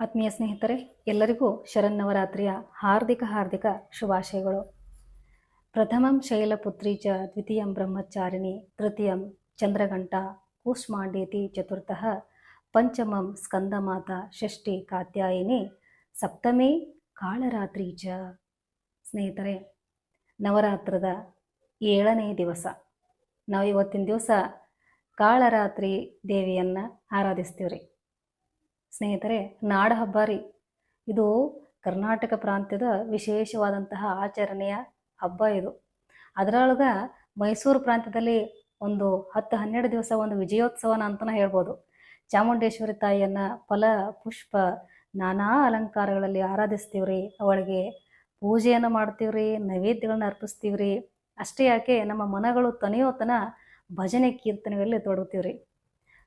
ಆತ್ಮೀಯ ಸ್ನೇಹಿತರೆ, ಎಲ್ಲರಿಗೂ ಶರನ್ನವರಾತ್ರಿಯ ಹಾರ್ದಿಕ ಹಾರ್ದಿಕ ಶುಭಾಶಯಗಳು. ಪ್ರಥಮಂ ಶೈಲಪುತ್ರಿ ಚ, ದ್ವಿತೀಯಂ ಬ್ರಹ್ಮಚಾರಿಣಿ, ತೃತೀಯಂ ಚಂದ್ರಘಂಟ, ಕೂಷ್ಮಾಂಡೇತಿ ಚತುರ್ಥಃ, ಪಂಚಮಂ ಸ್ಕಂದಮಾತ ಷಷ್ಠಿ ಕಾತ್ಯಾಯಿನಿ, ಸಪ್ತಮಿ ಕಾಳರಾತ್ರಿ ಚ. ಸ್ನೇಹಿತರೆ, ನವರಾತ್ರದ ಏಳನೇ ದಿವಸ. ನಾವು ಇವತ್ತಿನ ದಿವಸ ಕಾಳರಾತ್ರಿ ದೇವಿಯನ್ನು ಆರಾಧಿಸ್ತೀವಿ ರೀ ಸ್ನೇಹಿತರೆ ನಾಡ ಹಬ್ಬ ರೀ ಇದು ಕರ್ನಾಟಕ ಪ್ರಾಂತ್ಯದ ವಿಶೇಷವಾದಂತಹ ಆಚರಣೆಯ ಹಬ್ಬ ಇದು. ಅದರೊಳಗೆ ಮೈಸೂರು ಪ್ರಾಂತ್ಯದಲ್ಲಿ ಒಂದು ಹತ್ತು ಹನ್ನೆರಡು ದಿವಸ ಒಂದು ವಿಜಯೋತ್ಸವನ ಅಂತಲೇ ಹೇಳ್ಬೋದು. ಚಾಮುಂಡೇಶ್ವರಿ ತಾಯಿಯನ್ನು ಫಲ, ಪುಷ್ಪ, ನಾನಾ ಅಲಂಕಾರಗಳಲ್ಲಿ ಆರಾಧಿಸ್ತೀವಿ ರೀ ಅವಳಿಗೆ ಪೂಜೆಯನ್ನು ಮಾಡ್ತೀವ್ರಿ, ನೈವೇದ್ಯಗಳನ್ನ ಅರ್ಪಿಸ್ತೀವಿ ರೀ ಅಷ್ಟೇ ಯಾಕೆ ನಮ್ಮ ಮನಗಳು ತನೆಯೋತನ ಭಜನೆ, ಕೀರ್ತನೆಗಳಲ್ಲಿ ತೊಡಗ್ತೀವ್ರಿ.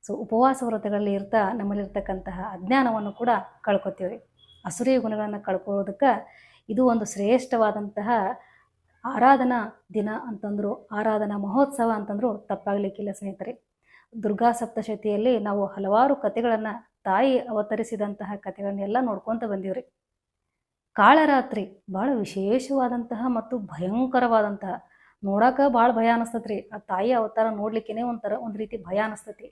ಸೊ ಉಪವಾಸ ವ್ರತಗಳಲ್ಲಿ ಇರ್ತಾ ನಮ್ಮಲ್ಲಿರ್ತಕ್ಕಂತಹ ಅಜ್ಞಾನವನ್ನು ಕೂಡ ಕಳ್ಕೊತೀವಿ. ಅಸುರಿಯ ಅಸುರಿ ಗುಣಗಳನ್ನು ಕಳ್ಕೊಳ್ಳೋದಕ್ಕೆ ಇದು ಒಂದು ಶ್ರೇಷ್ಠವಾದಂತಹ ಆರಾಧನಾ ದಿನ ಅಂತಂದರು, ಆರಾಧನಾ ಮಹೋತ್ಸವ ಅಂತಂದರು ತಪ್ಪಾಗಲಿಕ್ಕಿಲ್ಲ ಸ್ನೇಹಿತರೆ. ದುರ್ಗಾ ಸಪ್ತಶತಿಯಲ್ಲಿ ನಾವು ಹಲವಾರು ಕಥೆಗಳನ್ನು ತಾಯಿ ಅವತರಿಸಿದಂತಹ ಕಥೆಗಳನ್ನೆಲ್ಲ ನೋಡ್ಕೊತ ಬಂದೀವ್ರಿ. ಕಾಳರಾತ್ರಿ ಭಾಳ ವಿಶೇಷವಾದಂತಹ ಮತ್ತು ಭಯಂಕರವಾದಂತಹ. ನೋಡಾಕ ಭಾಳ ಭಯ ಅನಿಸ್ತತ್ರಿ. ಆ ತಾಯಿ ಅವತಾರ ನೋಡ್ಲಿಕ್ಕೇನೆ ಒಂಥರ ಒಂದು ರೀತಿ ಭಯ ಅನಿಸ್ತತಿ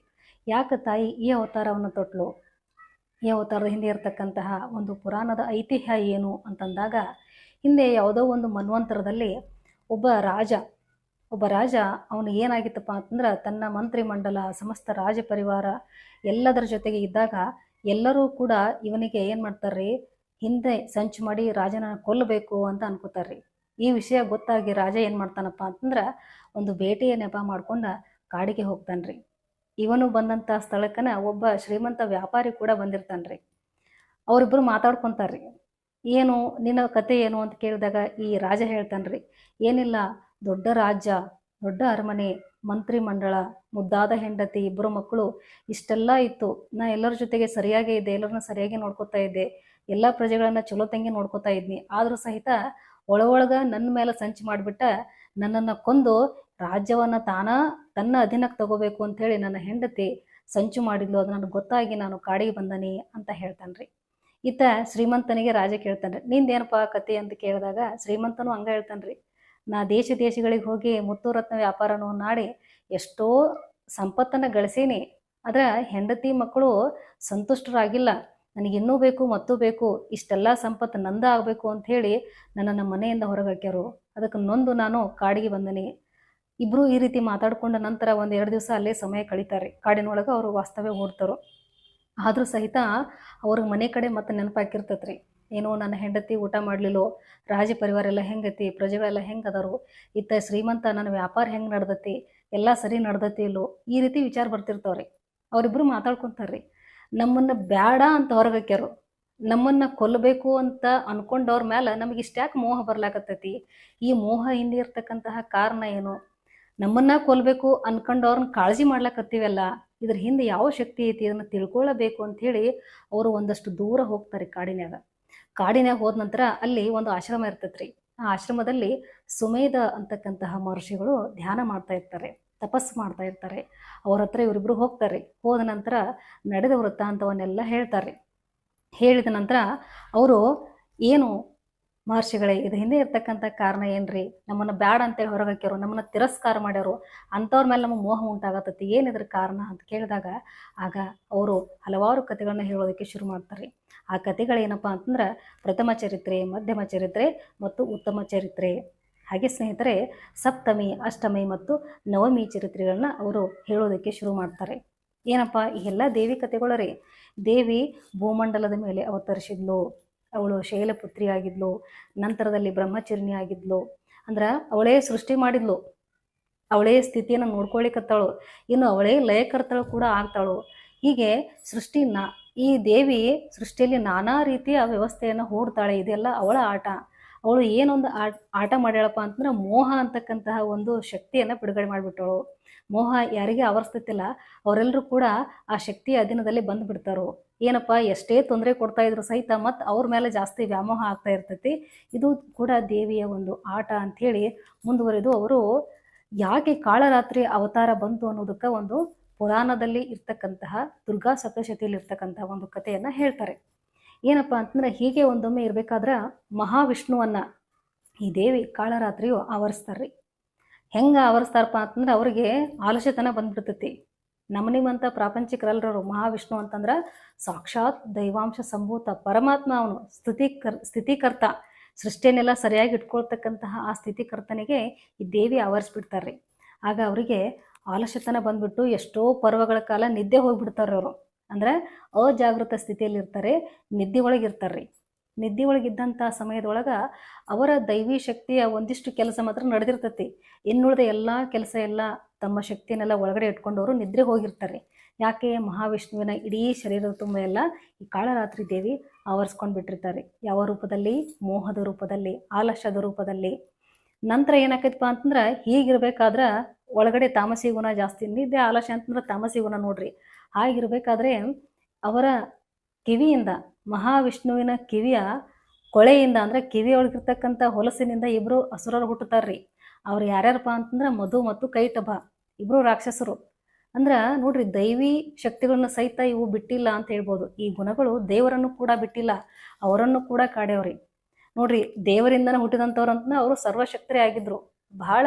ಯಾಕೆ ತಾಯಿ ಈ ಅವತಾರವನ್ನು ತೊಟ್ಲು? ಈ ಅವತಾರದ ಹಿಂದೆ ಇರತಕ್ಕಂತಹ ಒಂದು ಪುರಾಣದ ಐತಿಹ್ಯ ಏನು ಅಂತಂದಾಗ, ಹಿಂದೆ ಯಾವುದೋ ಒಂದು ಮನ್ವಂತರದಲ್ಲಿ ಒಬ್ಬ ರಾಜ ಒಬ್ಬ ರಾಜ ಅವನು ಏನಾಗಿತ್ತಪ್ಪ ಅಂತಂದ್ರೆ ತನ್ನ ಮಂತ್ರಿಮಂಡಲ, ಸಮಸ್ತ ರಾಜ ಪರಿವಾರ ಎಲ್ಲದರ ಜೊತೆಗೆ ಇದ್ದಾಗ ಎಲ್ಲರೂ ಕೂಡ ಇವನಿಗೆ ಏನು ಮಾಡ್ತಾರ್ರಿ? ಹಿಂದೆ ಸಂಚು ಮಾಡಿ ರಾಜನ ಕೊಲ್ಲಬೇಕು ಅಂತ ಅನ್ಕೋತಾರ್ರಿ. ಈ ವಿಷಯ ಗೊತ್ತಾಗಿ ರಾಜ ಏನು ಮಾಡ್ತಾನಪ್ಪ ಅಂತಂದ್ರೆ ಒಂದು ಬೇಟೆಯ ನೆಪ ಮಾಡ್ಕೊಂಡು ಕಾಡಿಗೆ ಹೋಗ್ತಾನ್ರಿ. ಇವನು ಬಂದಂಥ ಸ್ಥಳಕ್ಕನ ಒಬ್ಬ ಶ್ರೀಮಂತ ವ್ಯಾಪಾರಿ ಕೂಡ ಬಂದಿರ್ತಾನ್ರಿ. ಅವರಿಬ್ಬರು ಮಾತಾಡ್ಕೊತಾರ್ರಿ. ಏನು, ನಿನ್ನ ಕತೆ ಏನು ಅಂತ ಕೇಳಿದಾಗ ಈ ರಾಜ ಹೇಳ್ತಾನ್ರಿ, ಏನಿಲ್ಲ, ದೊಡ್ಡ ರಾಜ್ಯ, ದೊಡ್ಡ ಅರಮನೆ, ಮಂತ್ರಿ ಮಂಡಳ, ಮುದ್ದಾದ ಹೆಂಡತಿ ಇಬ್ಬರು ಮಕ್ಕಳು, ಇಷ್ಟೆಲ್ಲ ಇತ್ತು. ನಾ ಎಲ್ಲರ ಜೊತೆಗೆ ಸರಿಯಾಗೇ ಇದ್ದೆ, ಎಲ್ಲರನ್ನ ಸರಿಯಾಗಿ ನೋಡ್ಕೋತಾ ಇದ್ದೆ, ಎಲ್ಲ ಪ್ರಜೆಗಳನ್ನ ಚಲೋ ತಂಗಿ ನೋಡ್ಕೋತಾ ಇದ್ನಿ. ಆದರೂ ಸಹಿತ ಒಳ ಒಳಗ ನನ್ನ ಮೇಲೆ ಸಂಚು ಮಾಡಿಬಿಟ್ಟ ನನ್ನನ್ನು ಕೊಂದು ರಾಜ್ಯವನ್ನು ತಾನ ತನ್ನ ಅಧೀನಕ್ಕೆ ತಗೋಬೇಕು ಅಂತ ಹೇಳಿ ನನ್ನ ಹೆಂಡತಿ ಸಂಚು ಮಾಡಿದ್ಲು, ಅದು ನನಗೆ ಗೊತ್ತಾಗಿ ನಾನು ಕಾಡಿಗೆ ಬಂದನಿ ಅಂತ ಹೇಳ್ತಾನ್ರಿ. ಈತ ಶ್ರೀಮಂತನಿಗೆ ರಾಜ ಕೇಳ್ತಾನೆ ನಿಂದೇನಪ್ಪ ಕತೆ ಅಂತ ಕೇಳಿದಾಗ ಶ್ರೀಮಂತನು ಹಂಗ ಹೇಳ್ತಾನ್ರಿ. ನಾ ದೇಶ ದೇಶಗಳಿಗೆ ಹೋಗಿ ಮುತ್ತು ರತ್ನ ವ್ಯಾಪಾರನೂ ನಾಡಿ ಎಷ್ಟೋ ಸಂಪತ್ತನ್ನು ಗಳಿಸೀನಿ. ಆದ್ರೆ ಹೆಂಡತಿ ಮಕ್ಕಳು ಸಂತುಷ್ಟರಾಗಿಲ್ಲ. ನನಗೆ ಇನ್ನೂ ಬೇಕು, ಮತ್ತೂ ಬೇಕು, ಇಷ್ಟೆಲ್ಲ ಸಂಪತ್ತು ನಂದ ಆಗಬೇಕು ಹೇಳಿ ನನ್ನನ್ನು ಮನೆಯಿಂದ ಹೊರಗೆ ಹಾಕ್ಯಾರು. ಅದಕ್ಕೆ ನೊಂದು ನಾನು ಕಾಡಿಗೆ ಬಂದನಿ. ಇಬ್ಬರು ಈ ರೀತಿ ಮಾತಾಡಿಕೊಂಡ ನಂತರ ಒಂದು ಎರಡು ದಿವಸ ಅಲ್ಲೇ ಸಮಯ ಕಳೀತಾರೆ. ಕಾಡಿನೊಳಗೆ ಅವರು ವಾಸ್ತವ್ಯ ಹೂಡ್ತಾರೋ ಆದರೂ ಸಹಿತ ಅವ್ರಿಗೆ ಮನೆ ಕಡೆ ಮತ್ತೆ ನೆನಪಾಕಿರ್ತೈತೆ ರೀ ಏನೋ ನನ್ನ ಹೆಂಡತಿ ಊಟ ಮಾಡಲಿಲ್ಲೋ, ರಾಜ ಪರಿವಾರ ಎಲ್ಲ ಹೆಂಗೈತಿ, ಪ್ರಜೆಗಳೆಲ್ಲ ಹೆಂಗೆ ಇತ್ತ ಶ್ರೀಮಂತ ನನ್ನ ವ್ಯಾಪಾರ ಹೆಂಗೆ ನಡ್ದತಿ, ಎಲ್ಲ ಸರಿ ನಡ್ದತಿ ಇಲ್ಲೋ, ಈ ರೀತಿ ವಿಚಾರ ಬರ್ತಿರ್ತಾವ್ರಿ. ಅವರಿಬ್ಬರು ಮಾತಾಡ್ಕೊತಾರ್ರಿ. ನಮ್ಮನ್ನು ಬ್ಯಾಡ ಅಂತ ಹೊರಗಾಕ್ಯಾರು. ನಮ್ಮನ್ನು ಕೊಲ್ಲಬೇಕು ಅಂತ ಅನ್ಕೊಂಡವ್ರ ಮೇಲೆ ನಮಗೆ ಇಷ್ಟ್ಯಾಕೆ ಮೋಹ ಬರ್ಲಾಕತ್ತೈತಿ. ಈ ಮೋಹ ಹಿಂದೆ ಇರ್ತಕ್ಕಂತಹ ಕಾರಣ ಏನು? ನಮ್ಮನ್ನ ಕೊಲ್ಬೇಕು ಅನ್ಕೊಂಡು ಅವ್ರನ್ನ ಕಾಳಜಿ ಮಾಡ್ಲಕತ್ತೀವಲ್ಲ, ಇದ್ರ ಹಿಂದೆ ಯಾವ ಶಕ್ತಿ ಐತಿ ಇದನ್ನು ತಿಳ್ಕೊಳ್ಳಬೇಕು ಹೇಳಿ ಅವರು ಒಂದಷ್ಟು ದೂರ ಹೋಗ್ತಾರೆ ಕಾಡಿನ್ಯಾಗ. ಕಾಡಿನ್ಯಾಗ ಹೋದ ನಂತರ ಅಲ್ಲಿ ಒಂದು ಆಶ್ರಮ ಇರ್ತೈತ್ರಿ. ಆ ಆಶ್ರಮದಲ್ಲಿ ಸುಮೇಧ ಅಂತಕ್ಕಂತಹ ಮಹರ್ಷಿಗಳು ಧ್ಯಾನ ಮಾಡ್ತಾ ಇರ್ತಾರೆ, ತಪಸ್ಸು ಮಾಡ್ತಾ ಇರ್ತಾರೆ. ಅವ್ರ ಹತ್ರ ಇವರಿಬ್ರು ಹೋಗ್ತಾರೆ. ಹೋದ ನಂತರ ನಡೆದ ವೃತ್ತಾಂತವನ್ನೆಲ್ಲ ಹೇಳ್ತಾರೆ. ಹೇಳಿದ ನಂತರ ಅವರು ಏನು ಮಹರ್ಷಿಗಳೇ ಇದು ಹಿಂದೆ ಇರ್ತಕ್ಕಂಥ ಕಾರಣ ಏನ್ರಿ? ನಮ್ಮನ್ನು ಬ್ಯಾಡ ಅಂತೇಳಿ ಹೊರಗೆ ಹಾಕ್ಯಾರು ನಮ್ಮನ್ನು ತಿರಸ್ಕಾರ ಮಾಡ್ಯಾರು, ಅಂಥವ್ರ ಮೇಲೆ ನಮ್ಮ ಮೋಹ ಉಂಟಾಗತ್ತೈತಿ ಏನಿದ್ರ ಕಾರಣ ಅಂತ ಕೇಳಿದಾಗ, ಆಗ ಅವರು ಹಲವಾರು ಕಥೆಗಳನ್ನ ಹೇಳೋದಕ್ಕೆ ಶುರು ಮಾಡ್ತಾರೆ ಆ ಕಥೆಗಳೇನಪ್ಪ ಅಂತಂದ್ರೆ, ಪ್ರಥಮ ಚರಿತ್ರೆ, ಮಧ್ಯಮ ಚರಿತ್ರೆ ಮತ್ತು ಉತ್ತಮ ಚರಿತ್ರೆ. ಹಾಗೆ ಸ್ನೇಹಿತರೆ, ಸಪ್ತಮಿ, ಅಷ್ಟಮಿ ಮತ್ತು ನವಮಿ ಚರಿತ್ರೆಗಳನ್ನ ಅವರು ಹೇಳೋದಕ್ಕೆ ಶುರು ಮಾಡ್ತಾರೆ. ಏನಪ್ಪಾ, ಈ ಎಲ್ಲ ದೇವಿ ಕಥೆಗಳು ರೀ. ದೇವಿ ಭೂಮಂಡಲದ ಮೇಲೆ ಅವತರಿಸಿದ್ಲು. ಅವಳು ಶೈಲಪುತ್ರಿ ಆಗಿದ್ಲು ನಂತರದಲ್ಲಿ ಬ್ರಹ್ಮಚರ್ಣಿ ಆಗಿದ್ಲು ಅಂದ್ರೆ ಅವಳೇ ಸೃಷ್ಟಿ ಮಾಡಿದ್ಲು. ಅವಳೇ ಸ್ಥಿತಿಯನ್ನು ನೋಡ್ಕೊಳಿಕತ್ತಾಳು. ಇನ್ನು ಅವಳೇ ಲಯಕರ್ತಾಳು ಕೂಡ ಆಗ್ತಾಳು. ಹೀಗೆ ಸೃಷ್ಟಿ ನಾ, ಈ ದೇವಿ ಸೃಷ್ಟಿಯಲ್ಲಿ ನಾನಾ ರೀತಿಯ ವ್ಯವಸ್ಥೆಯನ್ನು ಹೂಡ್ತಾಳೆ. ಇದೆಲ್ಲ ಅವಳ ಆಟ. ಅವಳು ಏನೊಂದು ಆಟ ಆಟ ಮಾಡ್ಯಾಳಪ್ಪ ಅಂತಂದ್ರೆ ಮೋಹ ಅಂತಕ್ಕಂತಹ ಒಂದು ಶಕ್ತಿಯನ್ನು ಬಿಡುಗಡೆ ಮಾಡಿಬಿಟ್ಟಳು. ಮೋಹ ಯಾರಿಗೆ ಆವರಿಸ್ತಿಲ್ಲ ಅವರೆಲ್ಲರೂ ಕೂಡ ಆ ಶಕ್ತಿಯ ಅಧೀನದಲ್ಲಿ ಬಂದು ಬಿಡ್ತಾರೋ ಏನಪ್ಪ, ಎಷ್ಟೇ ತೊಂದರೆ ಕೊಡ್ತಾ ಇದ್ರು ಸಹಿತ ಮತ್ತು ಅವ್ರ ಮೇಲೆ ಜಾಸ್ತಿ ವ್ಯಾಮೋಹ ಆಗ್ತಾ ಇರ್ತೈತಿ. ಇದು ಕೂಡ ದೇವಿಯ ಒಂದು ಆಟ ಅಂಥೇಳಿ ಮುಂದುವರೆದು ಅವರು ಯಾಕೆ ಕಾಳರಾತ್ರಿ ಅವತಾರ ಬಂತು ಅನ್ನೋದಕ್ಕೆ ಒಂದು ಪುರಾಣದಲ್ಲಿ ಇರ್ತಕ್ಕಂತಹ ದುರ್ಗಾ ಸಪ್ತಶತಿಯಲ್ಲಿ ಇರ್ತಕ್ಕಂತಹ ಒಂದು ಕಥೆಯನ್ನು ಹೇಳ್ತಾರೆ. ಏನಪ್ಪ ಅಂತಂದ್ರೆ ಹೀಗೆ ಒಂದೊಮ್ಮೆ ಇರಬೇಕಾದ್ರೆ ಮಹಾವಿಷ್ಣುವನ್ನ ಈ ದೇವಿ ಕಾಳರಾತ್ರಿಯು ಆವರಿಸ್ತಾರ್ರಿ. ಹೆಂಗೆ ಆವರಿಸ್ತಾರಪ್ಪ ಅಂತಂದ್ರೆ ಅವ್ರಿಗೆ ಆಲಸ್ಯತನ ಬಂದ್ಬಿಡ್ತೈತಿ. ನಮ್ಮ ನಿಮ್ಮಂಥ ಪ್ರಾಪಂಚಿಕರಲ್ಲರು ಮಹಾವಿಷ್ಣು ಅಂತಂದ್ರೆ ಸಾಕ್ಷಾತ್ ದೈವಾಂಶ ಸಂಭೂತ ಪರಮಾತ್ಮ ಅವನು ಸ್ಥಿತಿಕರ್ ಸ್ಥಿತಿಕರ್ತ. ಸೃಷ್ಟಿಯನ್ನೆಲ್ಲ ಸರಿಯಾಗಿ ಇಟ್ಕೊಳ್ತಕ್ಕಂತಹ ಆ ಸ್ಥಿತಿಕರ್ತನಿಗೆ ಈ ದೇವಿ ಆವರಿಸ್ಬಿಡ್ತಾರ್ರಿ. ಆಗ ಅವರಿಗೆ ಆಲಸ್ಯತನ ಬಂದ್ಬಿಟ್ಟು ಎಷ್ಟೋ ಪರ್ವಗಳ ಕಾಲ ನಿದ್ದೆ ಹೋಗ್ಬಿಡ್ತಾರೆ ಅವರು. ಅಂದ್ರೆ ಅಜಾಗೃತ ಸ್ಥಿತಿಯಲ್ಲಿ ಇರ್ತಾರೆ ನಿದ್ದೆ ಒಳಗೆ ಇರ್ತಾರ್ರಿ ನಿದ್ದೆ ಒಳಗಿದ್ದಂಥ ಸಮಯದೊಳಗೆ ಅವರ ದೈವಿ ಶಕ್ತಿಯ ಒಂದಿಷ್ಟು ಕೆಲಸ ಮಾತ್ರ ನಡೆದಿರ್ತೈತಿ. ಇನ್ನುಳಿದ ಎಲ್ಲ ಕೆಲಸ ಎಲ್ಲ ತಮ್ಮ ಶಕ್ತಿಯನ್ನೆಲ್ಲ ಒಳಗಡೆ ಇಟ್ಕೊಂಡವರು ನಿದ್ರೆ ಹೋಗಿರ್ತಾರೆ. ಯಾಕೆ? ಮಹಾವಿಷ್ಣುವಿನ ಇಡೀ ಶರೀರದ ತುಂಬ ಎಲ್ಲ ಈ ಕಾಳರಾತ್ರಿ ದೇವಿ ಆವರಿಸ್ಕೊಂಡು ಬಿಟ್ಟಿರ್ತಾರೆ. ಯಾವ ರೂಪದಲ್ಲಿ? ಮೋಹದ ರೂಪದಲ್ಲಿ, ಆಲಸ್ಯದ ರೂಪದಲ್ಲಿ. ನಂತರ ಏನಾಕೈತಪ್ಪ ಅಂತಂದ್ರೆ ಹೀಗಿರ್ಬೇಕಾದ್ರೆ ಒಳಗಡೆ ತಾಮಸಿ ಗುಣ ಜಾಸ್ತಿ, ನಿದ್ದೆ, ಆಲಸ್ಯ ಅಂತಂದ್ರೆ ತಾಮಸಿ ಗುಣ ನೋಡ್ರಿ. ಹಾಗಿರ್ಬೇಕಾದ್ರೆ ಅವರ ಕಿವಿಯಿಂದ ಮಹಾವಿಷ್ಣುವಿನ ಕಿವಿಯ ಕೊಳೆಯಿಂದ ಅಂದ್ರೆ ಕಿವಿಯೊಳಗಿರ್ತಕ್ಕಂಥ ಹೊಲಸಿನಿಂದ ಇಬ್ಬರು ಅಸುರರು ಹುಟ್ಟುತ್ತಾರ್ರಿ. ಅವ್ರು ಯಾರ್ಯಾರಪ್ಪ ಅಂತಂದ್ರೆ ಮಧು ಮತ್ತು ಕೈಟಭ ಇಬ್ಬರು ರಾಕ್ಷಸರು. ಅಂದ್ರೆ ನೋಡ್ರಿ ದೈವಿ ಶಕ್ತಿಗಳನ್ನ ಸಹಿತ ಇವು ಬಿಟ್ಟಿಲ್ಲ ಅಂತ ಹೇಳ್ಬೋದು. ಈ ಗುಣಗಳು ದೇವರನ್ನು ಕೂಡ ಬಿಟ್ಟಿಲ್ಲ, ಅವರನ್ನು ಕೂಡ ಕಾಡ್ಯವ್ರಿ. ನೋಡ್ರಿ ದೇವರಿಂದನೇ ಹುಟ್ಟಿದಂಥವ್ರು ಅಂತಂದ್ರೆ ಅವರು ಸರ್ವಶಕ್ತರೇ ಆಗಿದ್ರು. ಬಹಳ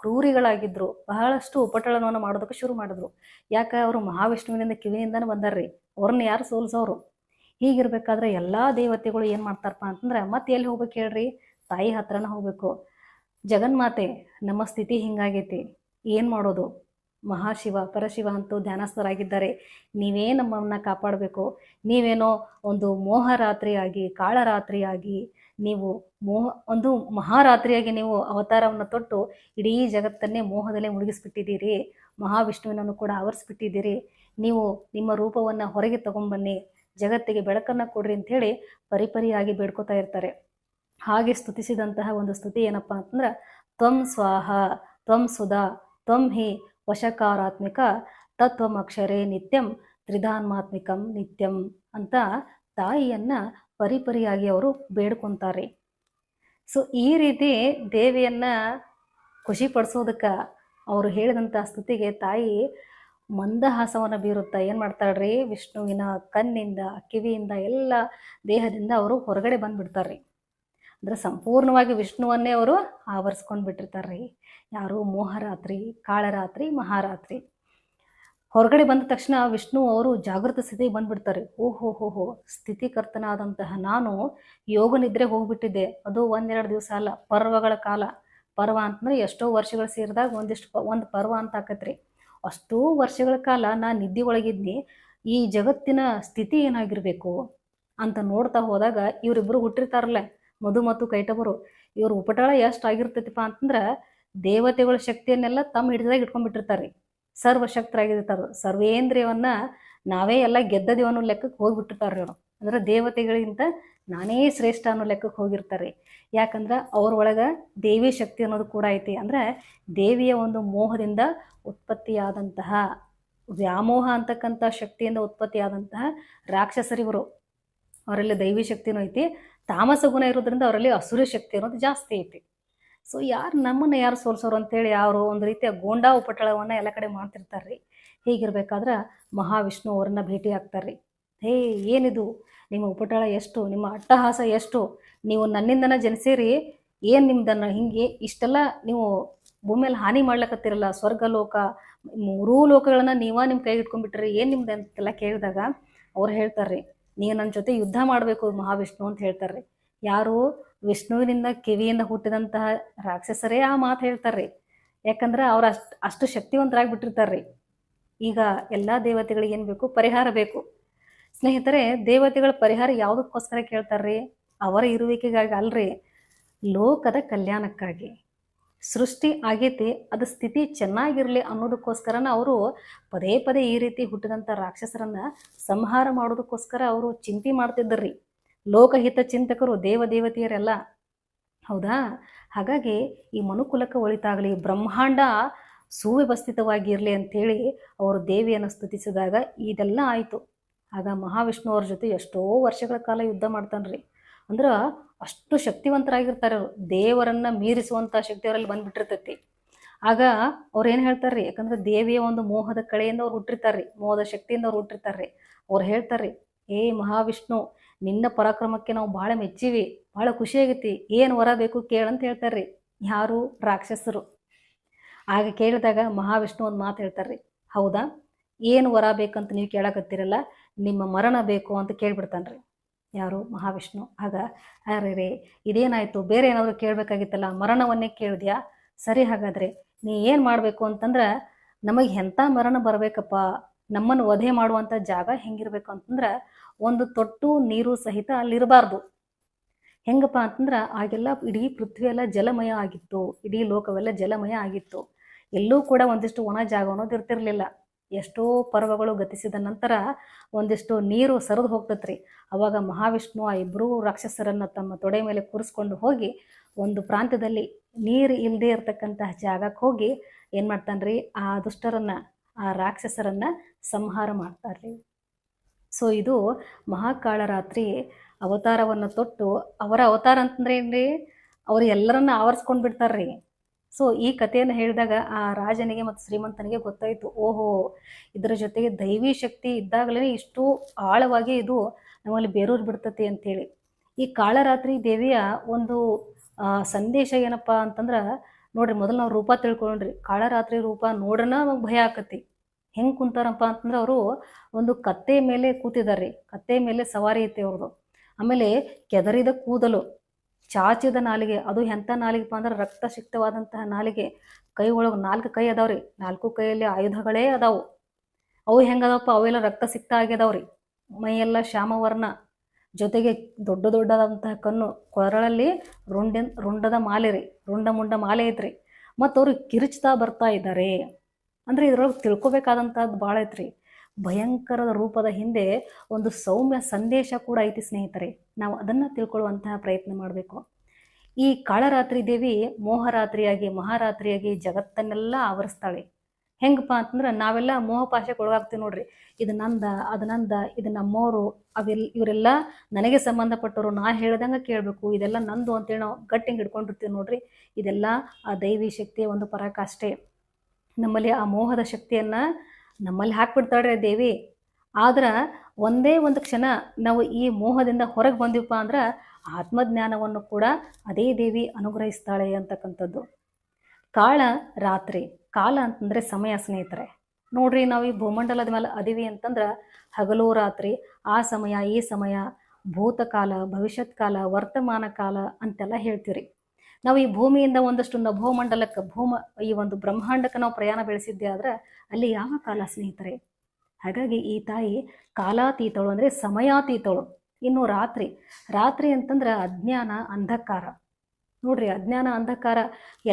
ಕ್ರೂರಿಗಳಾಗಿದ್ರು, ಬಹಳಷ್ಟು ಉಪಟಳನವನ್ನು ಮಾಡೋದಕ್ಕೆ ಶುರು ಮಾಡಿದ್ರು. ಯಾಕೆ? ಅವರು ಮಹಾವಿಷ್ಣುವಿನಿಂದ ಕಿವಿಯಿಂದನೇ ಬಂದಾರ್ರಿ. ಅವ್ರನ್ನ ಯಾರು ಸೋಲ್ಸೋರು ಹೀಗಿರ್ಬೇಕಾದ್ರೆ ಎಲ್ಲ ದೇವತೆಗಳು ಏನು ಮಾಡ್ತಾರಪ್ಪ ಅಂತಂದ್ರೆ, ಮತ್ತೆ ಎಲ್ಲಿ ಹೋಗ್ಬೇಕು ಹೇಳ್ರಿ? ತಾಯಿ ಹತ್ರನ ಹೋಗ್ಬೇಕು. ಜಗನ್ಮಾತೆ ನಮ್ಮ ಸ್ಥಿತಿ ಹಿಂಗಾಗೈತಿ. ಏನು ಮಾಡೋದು? ಮಹಾಶಿವ, ಪರಶಿವ ಅಂತೂ ಧ್ಯಾನಸ್ಥರಾಗಿದ್ದಾರೆ. ನೀವೇ ನಮ್ಮನ್ನ ಕಾಪಾಡಬೇಕು? ನೀವೇನೋ ಒಂದು ಮೋಹರಾತ್ರಿಯಾಗಿ, ಕಾಳರಾತ್ರಿಯಾಗಿ ನೀವು ಮೋಹ, ಒಂದು ಮಹಾರಾತ್ರಿಯಾಗಿ ನೀವು ಅವತಾರವನ್ನು ತೊಟ್ಟು ಇಡೀ ಜಗತ್ತನ್ನೇ ಮೋಹದಲ್ಲೇ ಮುಳುಗಿಸ್ಬಿಟ್ಟಿದ್ದೀರಿ. ಮಹಾವಿಷ್ಣುವಿನನ್ನು ಕೂಡ ಆವರಿಸ್ಬಿಟ್ಟಿದ್ದೀರಿ. ನೀವು ನಿಮ್ಮ ರೂಪವನ್ನು ಹೊರಗೆ ತಗೊಂಬನ್ನಿ. ಜಗತ್ತಿಗೆ ಬೆಳಕನ್ನು ಕೊಡ್ರಿ ಅಂಥೇಳಿ ಪರಿಪರಿಯಾಗಿ ಬೇಡ್ಕೋತಾ ಇರ್ತಾರೆ. ಹಾಗೆ ಸ್ತುತಿಸಿದಂತಹ ಒಂದು ಸ್ತುತಿ ಏನಪ್ಪ ಅಂತಂದ್ರೆ, ತ್ವಂ ಸ್ವಾಹ, ತ್ವಂ ಸುಧಾ, ತ್ವಂ ಹಿ ವಶಕಾರಾತ್ಮಿಕ ತತ್ವಮಕ್ಷರೇ ನಿತ್ಯಂ, ತ್ರಿಧಾನ್ಮಾತ್ಮಿಕಂ ನಿತ್ಯಂ ಅಂತ ತಾಯಿಯನ್ನ ಪರಿಪರಿಯಾಗಿ ಅವರು ಬೇಡ್ಕೊಂತಾರೆ. ಸೊ ಈ ರೀತಿ ದೇವಿಯನ್ನ ಖುಷಿ ಪಡಿಸೋದಕ್ಕೆ ಅವರು ಹೇಳಿದಂಥ ಸ್ತುತಿಗೆ ತಾಯಿ ಮಂದಹಾಸವನ್ನು ಬೀರುತ್ತಾ ಏನು ಮಾಡ್ತಾಳ್ರಿ? ವಿಷ್ಣುವಿನ ಕಣ್ಣಿಂದ, ಕಿವಿಯಿಂದ ಎಲ್ಲ ದೇಹದಿಂದ ಅವರು ಹೊರಗಡೆ ಬಂದುಬಿಡ್ತಾರ್ರಿ. ಅಂದ್ರೆ ಸಂಪೂರ್ಣವಾಗಿ ವಿಷ್ಣುವನ್ನೇ ಅವರು ಆವರಿಸ್ಕೊಂಡು ಬಿಟ್ಟಿರ್ತಾರ್ರಿ. ಯಾರು? ಮೋಹರಾತ್ರಿ, ಕಾಳರಾತ್ರಿ, ಮಹಾರಾತ್ರಿ. ಹೊರಗಡೆ ಬಂದ ತಕ್ಷಣ ವಿಷ್ಣು ಅವರು ಜಾಗೃತ ಸ್ಥಿತಿಗೆ ಬಂದ್ಬಿಡ್ತಾರೆ. ಓಹೋ, ಹೋ ಹೋ, ಸ್ಥಿತಿಕರ್ತನಾದಂತಹ ನಾನು ಯೋಗ ನಿದ್ರೆ ಹೋಗ್ಬಿಟ್ಟಿದ್ದೆ. ಅದು ಒಂದೆರಡು ದಿವಸ ಅಲ್ಲ, ಪರ್ವಗಳ ಕಾಲ. ಪರ್ವ ಅಂತಂದ್ರೆ ಎಷ್ಟೋ ವರ್ಷಗಳು ಸೇರಿದಾಗ ಒಂದಿಷ್ಟು ಒಂದು ಪರ್ವ ಅಂತ ಆಕತ್ರಿ. ಅಷ್ಟೂ ವರ್ಷಗಳ ಕಾಲ ನಾನು ನಿದ್ದೆ ಒಳಗಿದ್ನಿ ಈ ಜಗತ್ತಿನ ಸ್ಥಿತಿ ಏನಾಗಿರ್ಬೇಕು ಅಂತ ನೋಡ್ತಾ ಹೋದಾಗ ಇವರಿಬ್ಬರು ಹುಟ್ಟಿರ್ತಾರಲ್ಲ, ಮಧು ಮತ್ತು ಕೈಟಬರು. ಇವ್ರ ಉಪಟಳ ಎಷ್ಟು ಆಗಿರ್ತೈತಿಪ್ಪ ಅಂತಂದ್ರೆ ದೇವತೆಗಳ ಶಕ್ತಿಯನ್ನೆಲ್ಲ ತಮ್ಮ ಹಿಡಿದಾಗ ಇಟ್ಕೊಂಡ್ಬಿಟ್ಟಿರ್ತಾರೆ. ಸರ್ವಶಕ್ತರಾಗಿರ್ತಾರೆ, ಸರ್ವೇಂದ್ರಿಯವನ್ನ ನಾವೇ ಎಲ್ಲ ಗೆದ್ದದೇವ ಅನ್ನೋ ಲೆಕ್ಕಕ್ಕೆ ಹೋಗ್ಬಿಟ್ಟಿರ್ತಾರೆ ಇವರು ಅಂದ್ರೆ ದೇವತೆಗಳಿಗಿಂತ ನಾನೇ ಶ್ರೇಷ್ಠ ಅನ್ನೋ ಲೆಕ್ಕಕ್ಕೆ ಹೋಗಿರ್ತಾರೆ. ಯಾಕಂದ್ರೆ ಅವ್ರ ಒಳಗೆ ದೇವಿ ಶಕ್ತಿ ಅನ್ನೋದು ಕೂಡ ಐತಿ. ಅಂದ್ರೆ ದೇವಿಯ ಒಂದು ಮೋಹದಿಂದ ಉತ್ಪತ್ತಿಯಾದಂತಹ ವ್ಯಾಮೋಹ ಅಂತಕ್ಕಂಥ ಶಕ್ತಿಯಿಂದ ಉತ್ಪತ್ತಿಯಾದಂತಹ ರಾಕ್ಷಸರಿವರು ಅವರಲ್ಲಿ ದೈವಿ ಶಕ್ತಿನೂ ಐತಿ. ತಾಮಸ ಗುಣ ಇರೋದ್ರಿಂದ ಅವರಲ್ಲಿ ಅಸುರ ಶಕ್ತಿ ಅನ್ನೋದು ಜಾಸ್ತಿ ಐತಿ. ಸೊ ಯಾರು ನಮ್ಮನ್ನು ಯಾರು ಸೋಲ್ಸೋರು ಅಂತೇಳಿ ಅವರು ಒಂದು ರೀತಿಯ ಗೋಂಡಾ ಉಪಟಳವನ್ನು ಎಲ್ಲ ಕಡೆ ಮಾಡ್ತಿರ್ತಾರೆ ಹೀಗಿರ್ಬೇಕಾದ್ರೆ ಮಹಾವಿಷ್ಣು ಅವರನ್ನ ಭೇಟಿ ಆಗ್ತಾರೆ ಹೇ, ಏನಿದು? ನಿಮ್ಮ ಉಪಟಳ ಎಷ್ಟು, ನಿಮ್ಮ ಅಟ್ಟಹಾಸ ಎಷ್ಟು, ನೀವು ನನ್ನಿಂದನ ಜನಿಸಿರಿ, ಏನು ನಿಮ್ದನ್ನು ಹಿಂಗೆ, ಇಷ್ಟೆಲ್ಲ ನೀವು ಭೂಮಿಯಲ್ಲಿ ಹಾನಿ ಮಾಡ್ಲಕತ್ತಿರಲ್ಲ ಸ್ವರ್ಗ ಲೋಕ ಮೂರೂ ಲೋಕಗಳನ್ನ ನೀವ ನಿಮ್ಮ ಕೈಗೆ ಇಟ್ಕೊಂಡ್ಬಿಟ್ರಿ, ಏನು ನಿಮ್ದು ಅಂತೆಲ್ಲ ಕೇಳಿದಾಗ ಅವ್ರು ಹೇಳ್ತಾರೆ ನೀವು ನನ್ನ ಜೊತೆ ಯುದ್ಧ ಮಾಡಬೇಕು ಮಹಾವಿಷ್ಣು ಅಂತ ಹೇಳ್ತಾರೆ ಯಾರು ವಿಷ್ಣುವಿನಿಂದ ಕಿವಿಯಿಂದ ಹುಟ್ಟಿದಂತಹ ರಾಕ್ಷಸರೇ ಆ ಮಾತು ಹೇಳ್ತಾರೆ ಯಾಕಂದ್ರೆ ಅವ್ರು ಅಷ್ಟು ಅಷ್ಟು ಶಕ್ತಿವಂತರಾಗಿ ಬಿಟ್ಟಿರ್ತಾರೆ ಈಗ ಎಲ್ಲ ದೇವತೆಗಳಿಗೆ ಏನು ಬೇಕು, ಪರಿಹಾರ ಬೇಕು. ಸ್ನೇಹಿತರೆ, ದೇವತೆಗಳ ಪರಿಹಾರ ಯಾವುದಕ್ಕೋಸ್ಕರ ಕೇಳ್ತಾರ್ರಿ? ಅವರ ಇರುವಿಕೆಗಾಗಿ ಅಲ್ರಿ. ಲೋಕದ ಕಲ್ಯಾಣಕ್ಕಾಗಿ. ಸೃಷ್ಟಿ ಆಗೈತಿ, ಅದು ಸ್ಥಿತಿ ಚೆನ್ನಾಗಿರಲಿ ಅನ್ನೋದಕ್ಕೋಸ್ಕರನ ಅವರು ಪದೇ ಪದೇ ಈ ರೀತಿ ಹುಟ್ಟಿದಂಥ ರಾಕ್ಷಸರನ್ನ ಸಂಹಾರ ಮಾಡೋದಕ್ಕೋಸ್ಕರ ಅವರು ಚಿಂತೆ ಮಾಡ್ತಿದ್ದರ್ರಿ. ಲೋಕಹಿತ ಚಿಂತಕರು ದೇವ ದೇವತೆಯರೆಲ್ಲ ಹೌದಾ? ಹಾಗಾಗಿ ಈ ಮನುಕುಲಕ್ಕೆ ಒಳಿತಾಗಲಿ, ಬ್ರಹ್ಮಾಂಡ ಸುವ್ಯವಸ್ಥಿತವಾಗಿರಲಿ ಅಂಥೇಳಿ ಅವರು ದೇವಿಯನ್ನು ಸ್ತುತಿಸಿದಾಗ ಇದೆಲ್ಲ ಆಯಿತು. ಆಗ ಮಹಾವಿಷ್ಣು ಅವ್ರ ಜೊತೆ ಎಷ್ಟೋ ವರ್ಷಗಳ ಕಾಲ ಯುದ್ಧ ಮಾಡ್ತಾನ್ರಿ. ಅಂದ್ರೆ ಅಷ್ಟು ಶಕ್ತಿವಂತರಾಗಿರ್ತಾರೆ ಅವರು. ದೇವರನ್ನ ಮೀರಿಸುವಂಥ ಶಕ್ತಿ ಅವರಲ್ಲಿ ಬಂದ್ಬಿಟ್ಟಿರ್ತೈತಿ. ಆಗ ಅವ್ರು ಏನು ಹೇಳ್ತಾರ್ರಿ? ಯಾಕಂದ್ರೆ ದೇವಿಯ ಒಂದು ಮೋಹದ ಕಳೆಯಿಂದ ಅವ್ರು ಹುಟ್ಟಿರ್ತಾರ್ರಿ. ಮೋಹದ ಶಕ್ತಿಯಿಂದ ಅವ್ರು ಹುಟ್ಟಿರ್ತಾರ್ರಿ. ಅವ್ರು ಹೇಳ್ತಾರ್ರಿ, ಏ ಮಹಾವಿಷ್ಣು, ನಿನ್ನ ಪರಾಕ್ರಮಕ್ಕೆ ನಾವು ಭಾಳ ಮೆಚ್ಚಿವಿ, ಭಾಳ ಖುಷಿಯಾಗೈತಿ. ಏನು ವರ ಬೇಕು ಕೇಳಂತ ಹೇಳ್ತಾರ್ರಿ. ಯಾರು? ರಾಕ್ಷಸರು. ಆಗ ಕೇಳಿದಾಗ ಮಹಾವಿಷ್ಣು ಒಂದು ಮಾತು ಹೇಳ್ತಾರ್ರಿ, ಹೌದಾ? ಏನು ವರ ಬೇಕಂತ ನೀವು ಕೇಳಕತ್ತೀರಲ್ಲ? ನಿಮ್ಮ ಮರಣ ಬೇಕು ಅಂತ ಕೇಳ್ಬಿಡ್ತಾನ್ರಿ. ಯಾರು ಮಹಾವಿಷ್ಣು. ಆಗ, ಅರೆ ರೇ, ಇದೇನಾಯಿತು? ಬೇರೆ ಏನಾದರೂ ಕೇಳಬೇಕಾಗಿತ್ತಲ್ಲ? ಮರಣವನ್ನೇ ಕೇಳಿದ್ಯಾ? ಸರಿ ಹಾಗಾದ್ರೆ, ನೀ ಏನು ಮಾಡಬೇಕು ಅಂತಂದ್ರೆ, ನಮಗೆ ಎಂಥ ಮರಣ ಬರಬೇಕಪ್ಪ? ನಮ್ಮನ್ನು ವಧೆ ಮಾಡುವಂಥ ಜಾಗ ಹೆಂಗಿರ್ಬೇಕು ಅಂತಂದ್ರೆ, ಒಂದು ತೊಟ್ಟು ನೀರು ಸಹಿತ ಅಲ್ಲಿರಬಾರ್ದು. ಹೆಂಗಪ್ಪ ಅಂತಂದ್ರೆ, ಆಗೆಲ್ಲ ಇಡೀ ಪೃಥ್ವಿ ಎಲ್ಲ ಜಲಮಯ ಆಗಿತ್ತು. ಇಡೀ ಲೋಕವೆಲ್ಲ ಜಲಮಯ ಆಗಿತ್ತು. ಎಲ್ಲೂ ಕೂಡ ಒಂದಿಷ್ಟು ಒಣ ಜಾಗ ಅನ್ನೋದು ಇರ್ತಿರ್ಲಿಲ್ಲ. ಎಷ್ಟೋ ಪರ್ವಗಳು ಗತಿಸಿದ ನಂತರ ಒಂದಿಷ್ಟು ನೀರು ಸರಿದು ಹೋಗ್ತತ್ರಿ. ಅವಾಗ ಮಹಾವಿಷ್ಣು ಆ ಇಬ್ಬರೂ ರಾಕ್ಷಸರನ್ನು ತಮ್ಮ ತೊಡೆ ಮೇಲೆ ಕೂರಿಸ್ಕೊಂಡು ಹೋಗಿ ಒಂದು ಪ್ರಾಂತ್ಯದಲ್ಲಿ ನೀರು ಇಲ್ಲದೆ ಇರತಕ್ಕಂತಹ ಜಾಗಕ್ಕೆ ಹೋಗಿ ಏನು ಮಾಡ್ತಾನ್ರಿ? ಆ ದುಷ್ಟರನ್ನು, ಆ ರಾಕ್ಷಸರನ್ನು ಸಂಹಾರ ಮಾಡ್ತಾರ್ರಿ. ಸೊ ಇದು ಮಹಾಕಾಳರಾತ್ರಿ ಅವತಾರವನ್ನು ತೊಟ್ಟು ಅವರ ಅವತಾರ ಅಂತಂದ್ರೆ ಏನು ರೀ ಅವರು ಎಲ್ಲರನ್ನ ಆವರಿಸ್ಕೊಂಡು ಬಿಡ್ತಾರ್ರಿ. ಸೊ ಈ ಕಥೆಯನ್ನು ಹೇಳಿದಾಗ ಆ ರಾಜನಿಗೆ ಮತ್ತು ಶ್ರೀಮಂತನಿಗೆ ಗೊತ್ತಾಯಿತು, ಓಹೋ, ಇದರ ಜೊತೆಗೆ ದೈವಿ ಶಕ್ತಿ ಇದ್ದಾಗಲೇ ಇಷ್ಟು ಆಳವಾಗಿ ಇದು ನಮ್ಮಲ್ಲಿ ಬೇರೂರು ಬಿಡ್ತತಿ ಅಂತೇಳಿ. ಈ ಕಾಳರಾತ್ರಿ ದೇವಿಯ ಒಂದು ಸಂದೇಶ ಏನಪ್ಪ ಅಂತಂದ್ರೆ, ನೋಡ್ರಿ ಮೊದಲು ನಾವು ರೂಪ ತಿಳ್ಕೊಂಡ್ರಿ. ಕಾಳರಾತ್ರಿ ರೂಪ ನೋಡ್ರನ ನಮಗೆ ಭಯ ಆಕತಿ. ಹೆಂಗೆ ಕುಂತಾರಪ್ಪ ಅಂತಂದ್ರೆ ಅವರು ಒಂದು ಕತ್ತೆ ಮೇಲೆ ಕೂತಿದ್ದಾರೆ ಕತ್ತೆ ಮೇಲೆ ಸವಾರಿ ಐತೆ ಅವ್ರದ್ದು ಆಮೇಲೆ ಕೆದರಿದ ಕೂದಲು. ಚಾಚಿದ ನಾಲಿಗೆ, ಅದು ಎಂಥ ನಾಲಿಗೆಪ್ಪ ಅಂದ್ರೆ ರಕ್ತಸಿಕ್ತವಾದಂತಹ ನಾಲಿಗೆ. ಕೈ ಒಳಗೆ ನಾಲ್ಕು ಕೈ ಅದಾವ್ರಿ. ನಾಲ್ಕು ಕೈಯಲ್ಲಿ ಆಯುಧಗಳೇ ಅದಾವು. ಅವು ಹೆಂಗದವಪ್ಪ ಅವೆಲ್ಲ ರಕ್ತ ಸಿಕ್ತ ಆಗ್ಯದವ್ರಿ ಮೈಯೆಲ್ಲ ಶ್ಯಾಮವರ್ಣ. ಜೊತೆಗೆ ದೊಡ್ಡ ದೊಡ್ಡದಂತಹ ಕಣ್ಣು. ಕೊರಳಲ್ಲಿ ರುಂಡ, ರುಂಡದ ಮಾಲೆ ರೀ ರುಂಡ ಮುಂಡ ಮಾಲೆ ಐತ್ರಿ. ಮತ್ತು ಅವರು ಕಿರಿಚ್ತಾ ಬರ್ತಾ ಇದ್ದಾರೆ ಅಂದರೆ ಇದ್ರೊಳಗೆ ತಿಳ್ಕೊಬೇಕಾದಂಥದ್ದು ಭಾಳ ಐತ್ರಿ. ಭಯಂಕರದ ರೂಪದ ಹಿಂದೆ ಒಂದು ಸೌಮ್ಯ ಸಂದೇಶ ಕೂಡ ಐತಿ ಸ್ನೇಹಿತರೆ. ನಾವು ಅದನ್ನು ತಿಳ್ಕೊಳ್ಳುವಂತಹ ಪ್ರಯತ್ನ ಮಾಡಬೇಕು. ಈ ಕಾಳರಾತ್ರಿ ದೇವಿ ಮೋಹರಾತ್ರಿಯಾಗಿ, ಮಹಾರಾತ್ರಿಯಾಗಿ ಜಗತ್ತನ್ನೆಲ್ಲ ಆವರಿಸ್ತಾಳೆ. ಹೆಂಗಪ್ಪ ಅಂತಂದ್ರೆ ನಾವೆಲ್ಲ ಮೋಹಪಾಶಕ್ಕೆ ಒಳಗಾಗ್ತೀವಿ ನೋಡ್ರಿ. ಇದು ನಂದ, ಅದು ನಂದ, ಇದು ನಮ್ಮವರು ಅವೆಲ್ಲ ಇವರೆಲ್ಲ ನನಗೆ ಸಂಬಂಧಪಟ್ಟವರು, ನಾ ಹೇಳ್ದಂಗೆ ಕೇಳಬೇಕು. ಇದೆಲ್ಲ ನಂದು ಅಂತೇಳಿ ನಾವು ಗಟ್ಟಿಂಗ್ ಹಿಡ್ಕೊಂಡಿರ್ತೀವಿ ನೋಡ್ರಿ. ಇದೆಲ್ಲ ಆ ದೈವಿ ಶಕ್ತಿಯ ಒಂದು ಪರಾಕಾಷ್ಠೆ. ನಮ್ಮಲ್ಲಿ ಆ ಮೋಹದ ಶಕ್ತಿಯನ್ನು ನಮ್ಮಲ್ಲಿ ಹಾಕ್ಬಿಡ್ತಾಳ್ರಿ ದೇವಿ. ಆದ್ರೆ ಒಂದೇ ಒಂದು ಕ್ಷಣ ನಾವು ಈ ಮೋಹದಿಂದ ಹೊರಗೆ ಬಂದಿವಪ್ಪ ಅಂದ್ರೆ ಆತ್ಮಜ್ಞಾನವನ್ನು ಕೂಡ ಅದೇ ದೇವಿ ಅನುಗ್ರಹಿಸ್ತಾಳೆ ಅಂತಕ್ಕಂಥದ್ದು. ಕಾಳ ರಾತ್ರಿ, ಕಾಲ ಅಂತಂದರೆ ಸಮಯ ಸ್ನೇಹಿತರೆ. ನೋಡ್ರಿ ನಾವು ಈ ಭೂಮಂಡಲದ ಮೇಲೆ ಅದೀವಿ ಅಂತಂದ್ರೆ ಹಗಲು ರಾತ್ರಿ, ಆ ಸಮಯ, ಈ ಸಮಯ, ಭೂತಕಾಲ ಭವಿಷ್ಯತ್ ಕಾಲ ವರ್ತಮಾನ ಕಾಲ ಅಂತೆಲ್ಲ ಹೇಳ್ತೀವಿ ನಾವು ಈ ಭೂಮಿಯಿಂದ ಒಂದಷ್ಟು ನಭೋಮಂಡಲಕ್ಕೆ ಭೂಮ, ಈ ಒಂದು ಬ್ರಹ್ಮಾಂಡಕ್ಕೆ ನಾವು ಪ್ರಯಾಣ ಬೆಳೆಸಿದ್ದೆ ಆದ್ರೆ ಅಲ್ಲಿ ಯಾವ ಕಾಲ ಸ್ನೇಹಿತರೆ? ಹಾಗಾಗಿ ಈ ತಾಯಿ ಕಾಲಾತೀತಳು ಅಂದರೆ ಸಮಯಾತೀತಳು, ಇನ್ನು ರಾತ್ರಿ. ರಾತ್ರಿ ಅಂತಂದ್ರೆ ಅಜ್ಞಾನ, ಅಂಧಕಾರ. ನೋಡ್ರಿ, ಅಜ್ಞಾನ, ಅಂಧಕಾರ,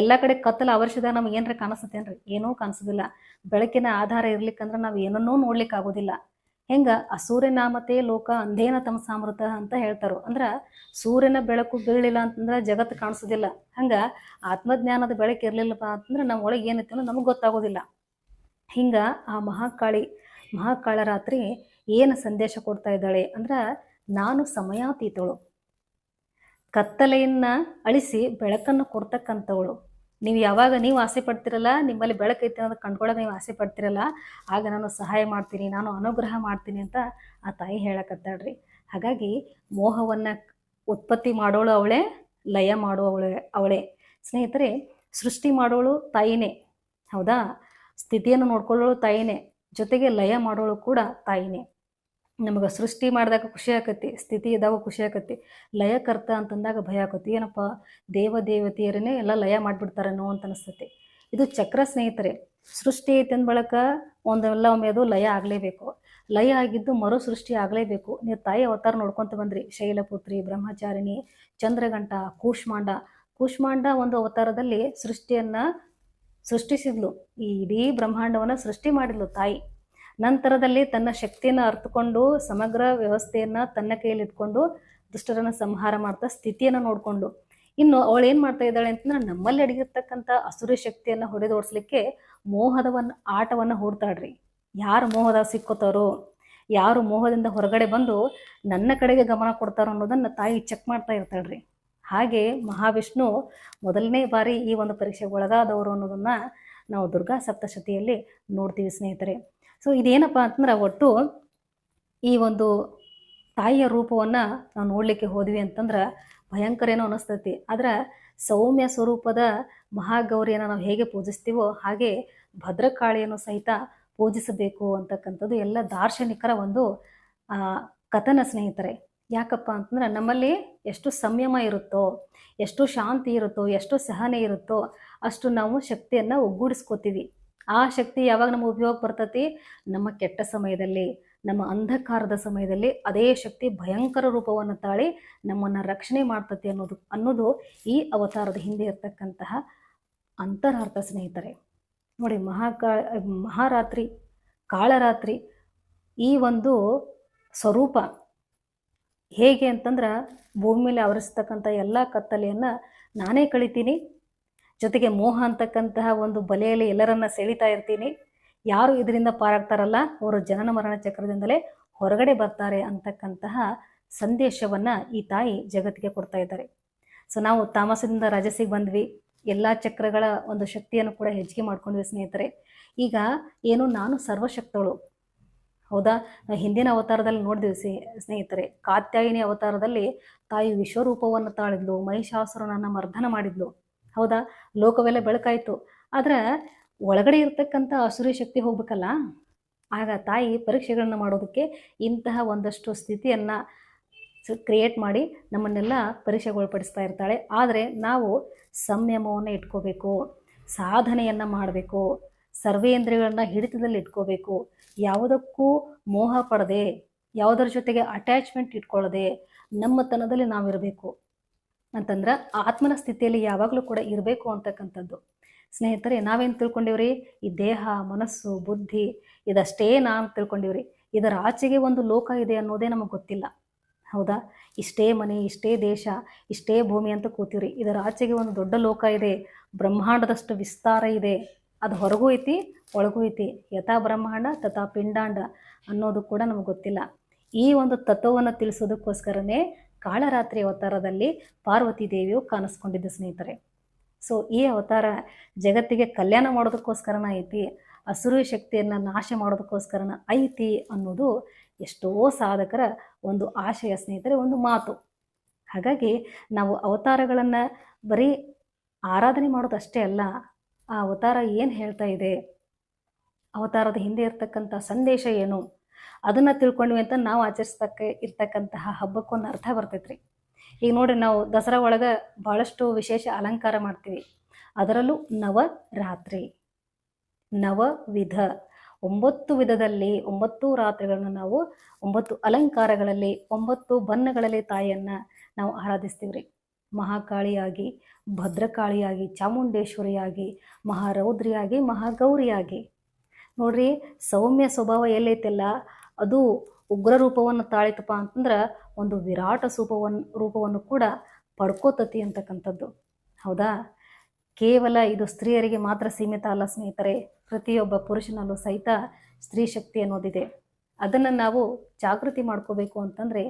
ಎಲ್ಲ ಕಡೆ ಕತ್ತಲ ಅವರ್ಷದ ನಮ್ಗೆ ಏನ್ರ ಕಾಣಿಸುತ್ತೇನ್ರಿ? ಏನೂ ಕಾಣಿಸೋದಿಲ್ಲ. ಬೆಳಕಿನ ಆಧಾರ ಇರ್ಲಿಕ್ಕಂದ್ರೆ ನಾವು ಏನನ್ನೂ ನೋಡ್ಲಿಕ್ಕೆ ಆಗೋದಿಲ್ಲ ಹೆಂಗ ಆ ಸೂರ್ಯನಾಮತೆ ಲೋಕ ಅಂಧೇನ ತಮಸಾಮೃತ ಅಂತ ಹೇಳ್ತಾರೋ. ಅಂದ್ರ ಸೂರ್ಯನ ಬೆಳಕು ಬೀಳಿಲ್ಲ ಅಂತಂದ್ರೆ ಜಗತ್ತು ಕಾಣಿಸೋದಿಲ್ಲ. ಹಂಗ ಆತ್ಮಜ್ಞಾನದ ಬೆಳಕು ಇರ್ಲಿಲ್ಲಪ್ಪ ಅಂತಂದ್ರೆ ನಮ್ಮ ಒಳಗೆ ಏನೈತೆ ನಮಗೆ ಗೊತ್ತಾಗೋದಿಲ್ಲ. ಹಿಂಗ ಆ ಮಹಾಕಾಳಿ, ಮಹಾಕಾಳರಾತ್ರಿ ಏನು ಸಂದೇಶ ಕೊಡ್ತಾ ಇದ್ದಾಳೆ ಅಂದ್ರೆ ನಾನು ಸಮಯಾತೀತಳು. ಕತ್ತಲೆಯನ್ನ ಅಳಿಸಿ ಬೆಳಕನ್ನು ಕೊಡ್ತಕ್ಕಂಥವಳು. ನೀವು ಯಾವಾಗ ನೀವು ಆಸೆ ಪಡ್ತಿರಲ್ಲ, ನಿಮ್ಮಲ್ಲಿ ಬೆಳಕೈತೆ ಅನ್ನೋದು ಕಂಡ್ಕೊಳ್ಳೋಕೆ ನೀವು ಆಸೆ ಪಡ್ತಿರಲ್ಲ, ಆಗ ನಾನು ಸಹಾಯ ಮಾಡ್ತೀನಿ, ನಾನು ಅನುಗ್ರಹ ಮಾಡ್ತೀನಿ ಅಂತ ಆ ತಾಯಿ ಹೇಳಕತ್ತಾಳ್ರಿ ಹಾಗಾಗಿ ಮೋಹವನ್ನು ಉತ್ಪತ್ತಿ ಮಾಡೋಳು ಅವಳೇ, ಲಯ ಮಾಡುವವಳೆ ಅವಳೇ. ಸ್ನೇಹಿತರೆ, ಸೃಷ್ಟಿ ಮಾಡೋಳು ತಾಯಿನೇ, ಹೌದಾ? ಸ್ಥಿತಿಯನ್ನು ನೋಡ್ಕೊಳ್ಳೋಳು ತಾಯಿನೇ, ಜೊತೆಗೆ ಲಯ ಮಾಡೋಳು ಕೂಡ ತಾಯಿನೇ. ನಮಗೆ ಸೃಷ್ಟಿ ಮಾಡಿದಾಗ ಖುಷಿ ಆಕತಿ, ಸ್ಥಿತಿ ಇದ್ದಾಗ ಖುಷಿ ಆಕತಿ, ಲಯಕರ್ತ ಅಂತಂದಾಗ ಭಯ ಆಕತಿ. ಏನಪ್ಪ? ದೇವ ದೇವತೆಯರನ್ನೇ ಎಲ್ಲ ಲಯ ಮಾಡಿಬಿಡ್ತಾರೇನೋ ಅಂತ ಅನಿಸ್ತೈತಿ. ಇದು ಚಕ್ರ ಸ್ನೇಹಿತರೆ, ಸೃಷ್ಟಿ ಐತೆ ಅಂದ ಬಳಕ ಒಂದೆಲ್ಲ ಒಮ್ಮೆ ಅದು ಲಯ ಆಗಲೇಬೇಕು. ಲಯ ಆಗಿದ್ದು ಮರು ಸೃಷ್ಟಿ ಆಗಲೇಬೇಕು. ನೀವು ತಾಯಿ ಅವತಾರ ನೋಡ್ಕೊತ ಬಂದ್ರಿ. ಶೈಲಪುತ್ರಿ, ಬ್ರಹ್ಮಚಾರಿಣಿ ಚಂದ್ರಗಂಟ ಕೂಷ್ಮಾಂಡ. ಕೂಷ್ಮಾಂಡ ಒಂದು ಅವತಾರದಲ್ಲಿ ಸೃಷ್ಟಿಯನ್ನು ಸೃಷ್ಟಿಸಿದ್ಲು. ಈ ಇಡೀ ಬ್ರಹ್ಮಾಂಡವನ್ನು ಸೃಷ್ಟಿ ಮಾಡಿದ್ಲು ತಾಯಿ. ನಂತರದಲ್ಲಿ ತನ್ನ ಶಕ್ತಿಯನ್ನು ಅರ್ತುಕೊಂಡು ಸಮಗ್ರ ವ್ಯವಸ್ಥೆಯನ್ನು ತನ್ನ ಕೈಯಲ್ಲಿ ಇಟ್ಕೊಂಡು ದುಷ್ಟರನ್ನು ಸಂಹಾರ ಮಾಡ್ತಾ ಸ್ಥಿತಿಯನ್ನು ನೋಡಿಕೊಂಡು. ಇನ್ನು ಅವಳು ಏನು ಮಾಡ್ತಾ ಇದ್ದಾಳೆ ಅಂತಂದ್ರೆ ನಮ್ಮಲ್ಲಿ ಅಡಗಿರ್ತಕ್ಕಂಥ ಅಸುರಿ ಶಕ್ತಿಯನ್ನು ಹೊಡೆದೋಡಿಸ್ಲಿಕ್ಕೆ ಮೋಹದವನ್ನು ಆಟವನ್ನು ಹೂಡ್ತಾಳ್ರಿ. ಯಾರು ಮೋಹದ ಸಿಕ್ಕೋತಾರೋ, ಯಾರು ಮೋಹದಿಂದ ಹೊರಗಡೆ ಬಂದು ನನ್ನ ಕಡೆಗೆ ಗಮನ ಕೊಡ್ತಾರೋ ಅನ್ನೋದನ್ನು ತಾಯಿ ಚೆಕ್ ಮಾಡ್ತಾ ಇರ್ತಾಳ್ರಿ. ಹಾಗೆ ಮಹಾವಿಷ್ಣು ಮೊದಲನೇ ಬಾರಿ ಈ ಒಂದು ಪರೀಕ್ಷೆಗೆ ಒಳಗಾದವರು ಅನ್ನೋದನ್ನು ನಾವು ದುರ್ಗಾ ಸಪ್ತಶತಿಯಲ್ಲಿ ನೋಡ್ತೀವಿ ಸ್ನೇಹಿತರೆ. ಸೊ ಇದೇನಪ್ಪ ಅಂತಂದ್ರೆ ಒಟ್ಟು ಈ ಒಂದು ತಾಯಿಯ ರೂಪವನ್ನು ನಾವು ನೋಡಲಿಕ್ಕೆ ಹೋದ್ವಿ ಅಂತಂದ್ರೆ ಭಯಂಕರ ಏನೋ ಅನಿಸ್ತೈತಿ. ಆದ್ರೆ ಸೌಮ್ಯ ಸ್ವರೂಪದ ಮಹಾಗೌರಿಯನ್ನು ನಾವು ಹೇಗೆ ಪೂಜಿಸ್ತೀವೋ ಹಾಗೆ ಭದ್ರಕಾಳಿಯನ್ನು ಸಹಿತ ಪೂಜಿಸಬೇಕು ಅಂತಕ್ಕಂಥದ್ದು ಎಲ್ಲ ದಾರ್ಶನಿಕರ ಒಂದು ಕಥನ ಸ್ನೇಹಿತರೆ. ಯಾಕಪ್ಪ ಅಂತಂದ್ರೆ ನಮ್ಮಲ್ಲಿ ಎಷ್ಟು ಸಂಯಮ ಇರುತ್ತೋ, ಎಷ್ಟು ಶಾಂತಿ ಇರುತ್ತೋ, ಎಷ್ಟು ಸಹನೆ ಇರುತ್ತೋ ಅಷ್ಟು ನಾವು ಶಕ್ತಿಯನ್ನು ಒಗ್ಗೂಡಿಸ್ಕೋತೀವಿ. ಆ ಶಕ್ತಿ ಯಾವಾಗ ನಮ್ಗೆ ಉಪಯೋಗ ಬರ್ತತಿ? ನಮ್ಮ ಕೆಟ್ಟ ಸಮಯದಲ್ಲಿ, ನಮ್ಮ ಅಂಧಕಾರದ ಸಮಯದಲ್ಲಿ ಅದೇ ಶಕ್ತಿ ಭಯಂಕರ ರೂಪವನ್ನು ತಾಳಿ ನಮ್ಮನ್ನು ರಕ್ಷಣೆ ಮಾಡ್ತತಿ ಅನ್ನೋದು ಅನ್ನೋದು ಈ ಅವತಾರದ ಹಿಂದೆ ಇರ್ತಕ್ಕಂತಹ ಅಂತರಾರ್ಥ ಸ್ನೇಹಿತರೆ. ನೋಡಿ, ಮಹಾಕಾ, ಮಹಾರಾತ್ರಿ, ಕಾಳರಾತ್ರಿ ಈ ಒಂದು ಸ್ವರೂಪ ಹೇಗೆ ಅಂತಂದ್ರೆ ಭೂಮಿ ಮೇಲೆ ಆವರಿಸ್ತಕ್ಕಂಥ ಎಲ್ಲ ಕತ್ತಲೆಯನ್ನು ನಾನೇ ಕಳಿತೀನಿ ಜೊತೆಗೆ ಮೋಹ ಅಂತಕ್ಕಂತಹ ಒಂದು ಬಲೆಯಲ್ಲಿ ಎಲ್ಲರನ್ನ ಸೆಳಿತಾ ಇರ್ತೀನಿ. ಯಾರು ಇದರಿಂದ ಪಾರಾಗ್ತಾರಲ್ಲ? ಅವರು ಜನನ ಮರಣ ಚಕ್ರದಿಂದಲೇ ಹೊರಗಡೆ ಬರ್ತಾರೆ ಅಂತಕ್ಕಂತಹ ಸಂದೇಶವನ್ನ ಈ ತಾಯಿ ಜಗತ್ತಿಗೆ ಕೊಡ್ತಾ ಇದ್ದಾರೆ. ಸೊ ನಾವು ತಾಮಸದಿಂದ ರಾಜಸಿಗೆ ಬಂದ್ವಿ. ಎಲ್ಲ ಚಕ್ರಗಳ ಒಂದು ಶಕ್ತಿಯನ್ನು ಕೂಡ ಹೆಚ್ಚಿಗೆ ಮಾಡ್ಕೊಂಡ್ವಿ ಸ್ನೇಹಿತರೆ. ಈಗ ಏನು ನಾನು ಸರ್ವಶಕ್ತಳು. ಹೌದಾ? ಹಿಂದಿನ ಅವತಾರದಲ್ಲಿ ನೋಡಿದ್ವಿ ಸ್ನೇ- ಸ್ನೇಹಿತರೆ. ಕಾತ್ಯಾಯಿನಿ ಅವತಾರದಲ್ಲಿ ತಾಯಿ ವಿಶ್ವರೂಪವನ್ನು ತಾಳಿದ್ಲು, ಮಹಿಷಾಸುರನನ್ನು ಮರ್ದನ ಮಾಡಿದ್ಲು. ಹೌದಾ? ಲೋಕವೆಲ್ಲ ಬೆಳಕಾಯಿತು. ಆದ್ರೆ ಒಳಗಡೆ ಇರ್ತಕ್ಕಂಥ ಅಸುರಿ ಶಕ್ತಿ ಹೋಗ್ಬೇಕಲ್ಲ? ಆಗ ತಾಯಿ ಪರೀಕ್ಷೆಗಳನ್ನು ಮಾಡೋದಕ್ಕೆ ಇಂತಹ ಒಂದಷ್ಟು ಸ್ಥಿತಿಯನ್ನು ಕ್ರಿಯೇಟ್ ಮಾಡಿ ನಮ್ಮನ್ನೆಲ್ಲ ಪರೀಕ್ಷೆಗೊಳಪಡಿಸ್ತಾ ಇರ್ತಾಳೆ. ಆದರೆ ನಾವು ಸಂಯಮವನ್ನು ಇಟ್ಕೋಬೇಕು, ಸಾಧನೆಯನ್ನು ಮಾಡಬೇಕು, ಸರ್ವೇಂದ್ರಿಯಗಳನ್ನ ಹಿಡಿತದಲ್ಲಿ ಇಟ್ಕೋಬೇಕು. ಯಾವುದಕ್ಕೂ ಮೋಹ ಪಡದೆ, ಯಾವುದರ ಜೊತೆಗೆ ಅಟ್ಯಾಚ್ಮೆಂಟ್ ಇಟ್ಕೊಳ್ಳದೆ, ನಮ್ಮತನದಲ್ಲಿ ನಾವಿರಬೇಕು. ಅಂತಂದ್ರೆ ಆತ್ಮನ ಸ್ಥಿತಿಯಲ್ಲಿ ಯಾವಾಗಲೂ ಕೂಡ ಇರಬೇಕು ಅಂತಕ್ಕಂಥದ್ದು. ಸ್ನೇಹಿತರೆ, ನಾವೇನು ತಿಳ್ಕೊಂಡಿವ್ರಿ? ಈ ದೇಹ, ಮನಸ್ಸು, ಬುದ್ಧಿ ಇದಷ್ಟೇ ನಾನು ತಿಳ್ಕೊಂಡಿವ್ರಿ. ಇದರ ಆಚೆಗೆ ಒಂದು ಲೋಕ ಇದೆ ಅನ್ನೋದೇ ನಮಗೆ ಗೊತ್ತಿಲ್ಲ. ಹೌದಾ? ಇಷ್ಟೇ ಮನೆ, ಇಷ್ಟೇ ದೇಶ, ಇಷ್ಟೇ ಭೂಮಿ ಅಂತ ಕೂತೀವ್ರಿ. ಇದರ ಆಚೆಗೆ ಒಂದು ದೊಡ್ಡ ಲೋಕ ಇದೆ. ಬ್ರಹ್ಮಾಂಡದಷ್ಟು ವಿಸ್ತಾರ ಇದೆ. ಅದು ಹೊರಗೂ ಐತಿ, ಒಳಗೂ ಐತಿ. ಯಥಾ ಬ್ರಹ್ಮಾಂಡ, ತಥಾ ಪಿಂಡಾಂಡ ಅನ್ನೋದು ಕೂಡ ನಮಗೆ ಗೊತ್ತಿಲ್ಲ. ಈ ಒಂದು ತತ್ವವನ್ನು ತಿಳಿಸೋದಕ್ಕೋಸ್ಕರನೇ ಕಾಳರಾತ್ರಿ ಅವತಾರದಲ್ಲಿ ಪಾರ್ವತಿ ದೇವಿಯು ಕಾಣಿಸ್ಕೊಂಡಿದ್ದ ಸ್ನೇಹಿತರೆ. ಸೊ ಈ ಅವತಾರ ಜಗತ್ತಿಗೆ ಕಲ್ಯಾಣ ಮಾಡೋದಕ್ಕೋಸ್ಕರನ ಐತಿ ಅಸುರ ಶಕ್ತಿಯನ್ನು ನಾಶ ಮಾಡೋದಕ್ಕೋಸ್ಕರನ ಐತಿ ಅನ್ನೋದು ಎಷ್ಟೋ ಸಾಧಕರ ಒಂದು ಆಶಯ ಸ್ನೇಹಿತರೆ, ಒಂದು ಮಾತು. ಹಾಗಾಗಿ ನಾವು ಅವತಾರಗಳನ್ನು ಬರೀ ಆರಾಧನೆ ಮಾಡೋದಷ್ಟೇ ಅಲ್ಲ, ಆ ಅವತಾರ ಏನು ಹೇಳ್ತಾ ಇದೆ? ಅವತಾರದ ಹಿಂದೆ ಇರ್ತಕ್ಕಂಥ ಸಂದೇಶ ಏನು? ಅದನ್ನು ತಿಳ್ಕೊಂಡ್ವಿ ಅಂತ ನಾವು ಆಚರಿಸ್ತಕ್ಕ, ಇರ್ತಕ್ಕಂತಹ ಹಬ್ಬಕ್ಕೊಂದು ಅರ್ಥ ಬರ್ತೈತ್ರಿ. ಈಗ ನೋಡ್ರಿ ನಾವು ದಸರಾ ಒಳಗೆ ಭಾಳಷ್ಟು ವಿಶೇಷ ಅಲಂಕಾರ ಮಾಡ್ತೀವಿ. ಅದರಲ್ಲೂ ನವರಾತ್ರಿ, ನವವಿಧ. ಒಂಬತ್ತು ವಿಧದಲ್ಲಿ ಒಂಬತ್ತು ರಾತ್ರಿಗಳನ್ನು ನಾವು ಒಂಬತ್ತು ಅಲಂಕಾರಗಳಲ್ಲಿ, ಒಂಬತ್ತು ಬಣ್ಣಗಳಲ್ಲಿ ತಾಯಿಯನ್ನು ನಾವು ಆರಾಧಿಸ್ತೀವಿ ರೀ ಮಹಾಕಾಳಿಯಾಗಿ, ಭದ್ರಕಾಳಿಯಾಗಿ, ಚಾಮುಂಡೇಶ್ವರಿಯಾಗಿ, ಮಹಾರೌದ್ರಿಯಾಗಿ, ಮಹಾಗೌರಿಯಾಗಿ. ನೋಡ್ರಿ ಸೌಮ್ಯ ಸ್ವಭಾವ ಎಲ್ಲೈತಲ್ಲ, ಅದು ಉಗ್ರ ರೂಪವನ್ನು ತಾಳಿತಪ್ಪ ಅಂತಂದ್ರೆ ಒಂದು ವಿರಾಟ ರೂಪವನ್ನು ರೂಪವನ್ನು ಕೂಡ ಪಡ್ಕೋತತಿ ಅಂತಕ್ಕಂಥದ್ದು. ಹೌದಾ? ಕೇವಲ ಇದು ಸ್ತ್ರೀಯರಿಗೆ ಮಾತ್ರ ಸೀಮಿತ ಅಲ್ಲ ಸ್ನೇಹಿತರೆ, ಪ್ರತಿಯೊಬ್ಬ ಪುರುಷನಲ್ಲೂ ಸಹಿತ ಸ್ತ್ರೀ ಶಕ್ತಿ ಅನ್ನೋದಿದೆ. ಅದನ್ನು ನಾವು ಜಾಗೃತಿ ಮಾಡ್ಕೋಬೇಕು ಅಂತಂದರೆ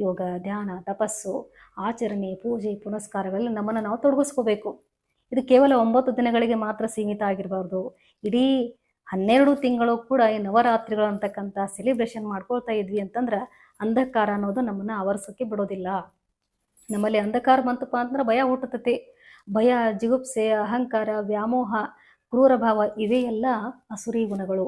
ಯೋಗ, ಧ್ಯಾನ, ತಪಸ್ಸು, ಆಚರಣೆ, ಪೂಜೆ, ಪುನಸ್ಕಾರಗಳಲ್ಲಿ ನಮ್ಮನ್ನು ನಾವು ತೊಡಗಿಸ್ಕೋಬೇಕು. ಇದು ಕೇವಲ ಒಂಬತ್ತು ದಿನಗಳಿಗೆ ಮಾತ್ರ ಸೀಮಿತ ಆಗಿರಬಾರ್ದು. ಇಡೀ ಹನ್ನೆರಡು ತಿಂಗಳು ಕೂಡ ಈ ನವರಾತ್ರಿಗಳು ಅಂತಕ್ಕಂಥ ಸೆಲೆಬ್ರೇಷನ್ ಮಾಡ್ಕೊಳ್ತಾ ಇದ್ವಿ ಅಂತಂದ್ರೆ ಅಂಧಕಾರ ಅನ್ನೋದು ನಮ್ಮನ್ನು ಆವರಿಸೋಕೆ ಬಿಡೋದಿಲ್ಲ. ನಮ್ಮಲ್ಲಿ ಅಂಧಕಾರ ಬಂತಪ್ಪ ಅಂದ್ರೆ ಭಯ ಹುಟ್ಟುತ್ತತಿ ಭಯ, ಜಿಗುಪ್ಸೆ, ಅಹಂಕಾರ, ವ್ಯಾಮೋಹ, ಕ್ರೂರ ಭಾವ ಇವೇ ಎಲ್ಲ ಅಸುರಿ ಗುಣಗಳು.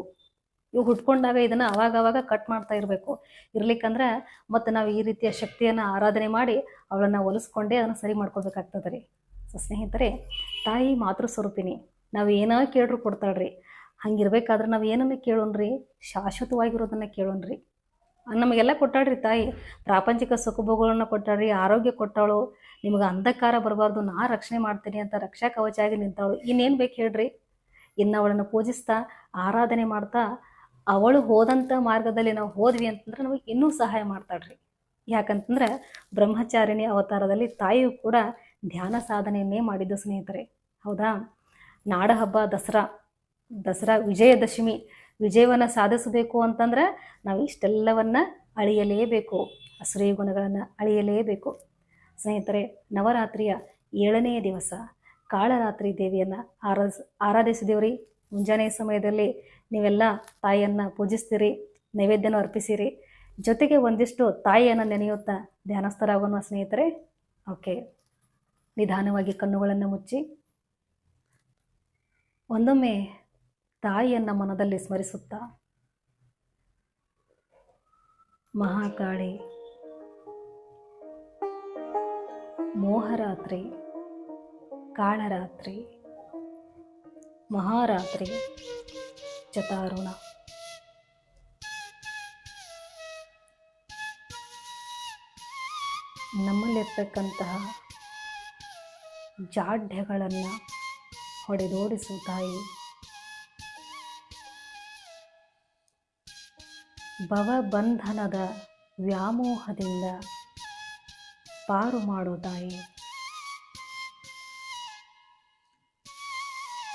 ಇವು ಹುಟ್ಕೊಂಡಾಗ ಇದನ್ನು ಅವಾಗವಾಗ ಕಟ್ ಮಾಡ್ತಾ ಇರಬೇಕು. ಇರ್ಲಿಕ್ಕಂದ್ರೆ ಮತ್ತು ನಾವು ಈ ರೀತಿಯ ಶಕ್ತಿಯನ್ನು ಆರಾಧನೆ ಮಾಡಿ ಅವಳನ್ನು ಒಲಿಸ್ಕೊಂಡೆ ಅದನ್ನು ಸರಿ ಮಾಡ್ಕೋಬೇಕಾಗ್ತದೆ ರೀ. ಸೊ ಸ್ನೇಹಿತರೆ ತಾಯಿ ಮಾತೃ ಸ್ವರೂಪಿನಿ ನಾವು ಏನೋ ಕೇಳ್ರು ಕೊಡ್ತಾಳ್ರಿ. ಹಂಗಿರ್ಬೇಕಾದ್ರೆ ನಾವು ಏನನ್ನ ಕೇಳೋಣ್ರಿ? ಶಾಶ್ವತವಾಗಿರೋದನ್ನು ಕೇಳೋಣ್ರಿ. ನಮಗೆಲ್ಲ ಕೊಟ್ಟಾಳ್ರಿ ತಾಯಿ. ಪ್ರಾಪಂಚಿಕ ಸುಖಭೋಗಗಳನ್ನ ಕೊಟ್ಟಾಳ್ರಿ, ಆರೋಗ್ಯ ಕೊಟ್ಟಾಳು, ನಿಮಗೆ ಅಂಧಕಾರ ಬರಬಾರ್ದು, ನಾ ರಕ್ಷಣೆ ಮಾಡ್ತೀನಿ ಅಂತ ರಕ್ಷಾ ಕವಚಾಗಿ ನಿಂತಾಳು. ಇನ್ನೇನು ಬೇಕು ಹೇಳ್ರಿ? ಇನ್ನು ಅವಳನ್ನು ಪೂಜಿಸ್ತಾ, ಆರಾಧನೆ ಮಾಡ್ತಾ, ಅವಳು ಹೋದಂಥ ಮಾರ್ಗದಲ್ಲಿ ನಾವು ಹೋದ್ವಿ ಅಂತಂದ್ರೆ ನಮಗೆ ಇನ್ನೂ ಸಹಾಯ ಮಾಡ್ತಾಳ್ರಿ. ಯಾಕಂತಂದ್ರೆ ಬ್ರಹ್ಮಚಾರಿಣಿ ಅವತಾರದಲ್ಲಿ ತಾಯಿಯು ಕೂಡ ಧ್ಯಾನ ಸಾಧನೆಯನ್ನೇ ಮಾಡಿದ್ದು ಸ್ನೇಹಿತರೆ. ಹೌದಾ? ನಾಡಹಬ್ಬ, ದಸರಾ ದಸರಾ ವಿಜಯದಶಮಿ ವಿಜಯವನ್ನು ಸಾಧಿಸಬೇಕು ಅಂತಂದ್ರೆ ನಾವು ಇಷ್ಟೆಲ್ಲವನ್ನ ಅಳಿಯಲೇಬೇಕು. ಅಸುರಿ ಗುಣಗಳನ್ನು ಅಳಿಯಲೇಬೇಕು. ಸ್ನೇಹಿತರೆ, ನವರಾತ್ರಿಯ ಏಳನೆಯ ದಿವಸ ಕಾಳರಾತ್ರಿ ದೇವಿಯನ್ನು ಆರಾಧ, ಆರಾಧಿಸಿದೇವ್ರಿ. ಮುಂಜಾನೆ ಸಮಯದಲ್ಲಿ ನೀವೆಲ್ಲ ತಾಯಿಯನ್ನು ಪೂಜಿಸ್ತೀರಿ, ನೈವೇದ್ಯನ ಅರ್ಪಿಸಿರಿ. ಜೊತೆಗೆ ಒಂದಿಷ್ಟು ತಾಯಿಯನ್ನು ನೆನೆಯುತ್ತಾ ಧ್ಯಾನಸ್ಥರಾಗೋಣ ಸ್ನೇಹಿತರೆ. ಓಕೆ. ನಿಧಾನವಾಗಿ ಕಣ್ಣುಗಳನ್ನು ಮುಚ್ಚಿ. ಒಂದೊಮ್ಮೆ ತಾಯಿಯನ್ನು ಮನದಲ್ಲಿ ಸ್ಮರಿಸುತ್ತಾ? ಮಹಾಕಾಳಿ. ಮೋಹರಾತ್ರಿ. ಕಾಳರಾತ್ರಿ. ಮಹಾರಾತ್ರಿ. ಚತಾರುಣ ನಮ್ಮಲ್ಲಿರ್ತಕ್ಕಂತಹ ಜಾಢ್ಯಗಳನ್ನು ಹೊಡೆದೋಡಿಸು ತಾಯಿ. ಭವಬಂಧನದ ವ್ಯಾಮೋಹದಿಂದ ಪಾರು ಮಾಡೋ ತಾಯಿ.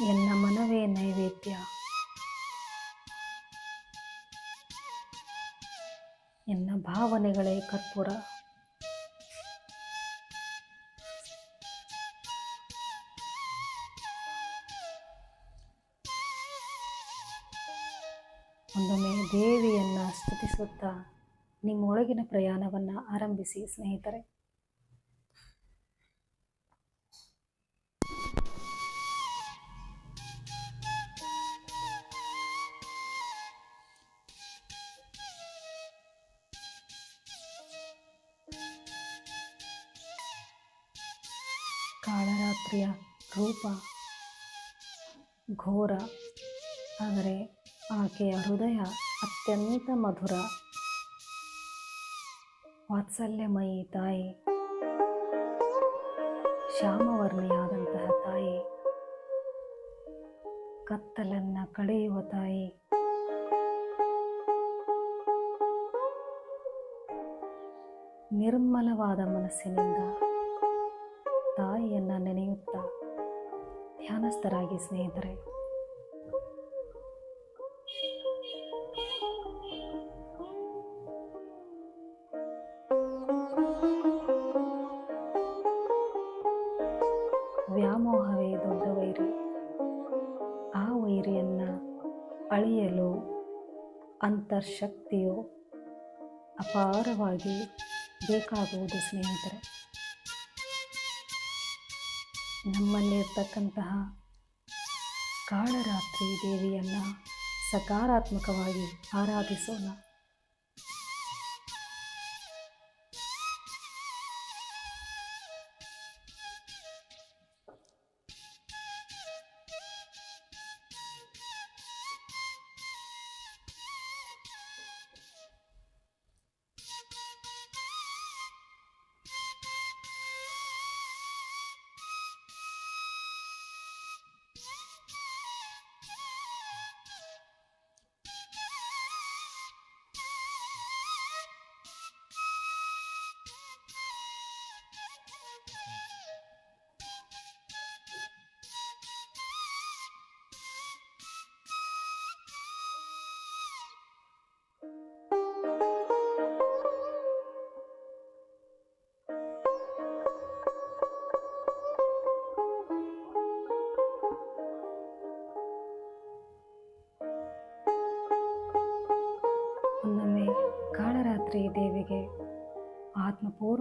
ಎನ್ನ ಮನವೇ ನೈವೇದ್ಯ. ಎನ್ನ ಭಾವನೆಗಳೇ ಕರ್ಪೂರ. ಒಂದೊಮ್ಮೆ ದೇವಿಯನ್ನು ಸ್ತುತಿಸುತ್ತಾ ನಿಮ್ಮೊಳಗಿನ ಪ್ರಯಾಣವನ್ನು ಆರಂಭಿಸಿ ಸ್ನೇಹಿತರೆ. ಕಾಳರಾತ್ರಿಯ ರೂಪ ಘೋರ ಆದರೆ ಆಕೆಯ ಹೃದಯ ಅತ್ಯಂತ ಮಧುರ. ವಾತ್ಸಲ್ಯಮಯಿ ತಾಯಿ, ಶ್ಯಾಮವರ್ಣಿಯಾದಂತಹ ತಾಯಿ, ಕತ್ತಲನ್ನು ಕಳೆಯುವ ತಾಯಿ. ನಿರ್ಮಲವಾದ ಮನಸ್ಸಿನಿಂದ ತಾಯಿಯನ್ನು ನೆನೆಯುತ್ತಾ ಧ್ಯಾನಸ್ಥರಾಗಿ ಸ್ನೇಹಿತರೆ ಅಂತರ್ಶಕ್ತಿಯು ಅಪಾರವಾಗಿ ಬೇಕಾಗುವುದು ಸ್ನೇಹಿತರೆ. ನಮ್ಮಲ್ಲಿರ್ತಕ್ಕಂತಹ ಕಾಳರಾತ್ರಿ ದೇವಿಯನ್ನು ಸಕಾರಾತ್ಮಕವಾಗಿ ಆರಾಧಿಸೋಣ.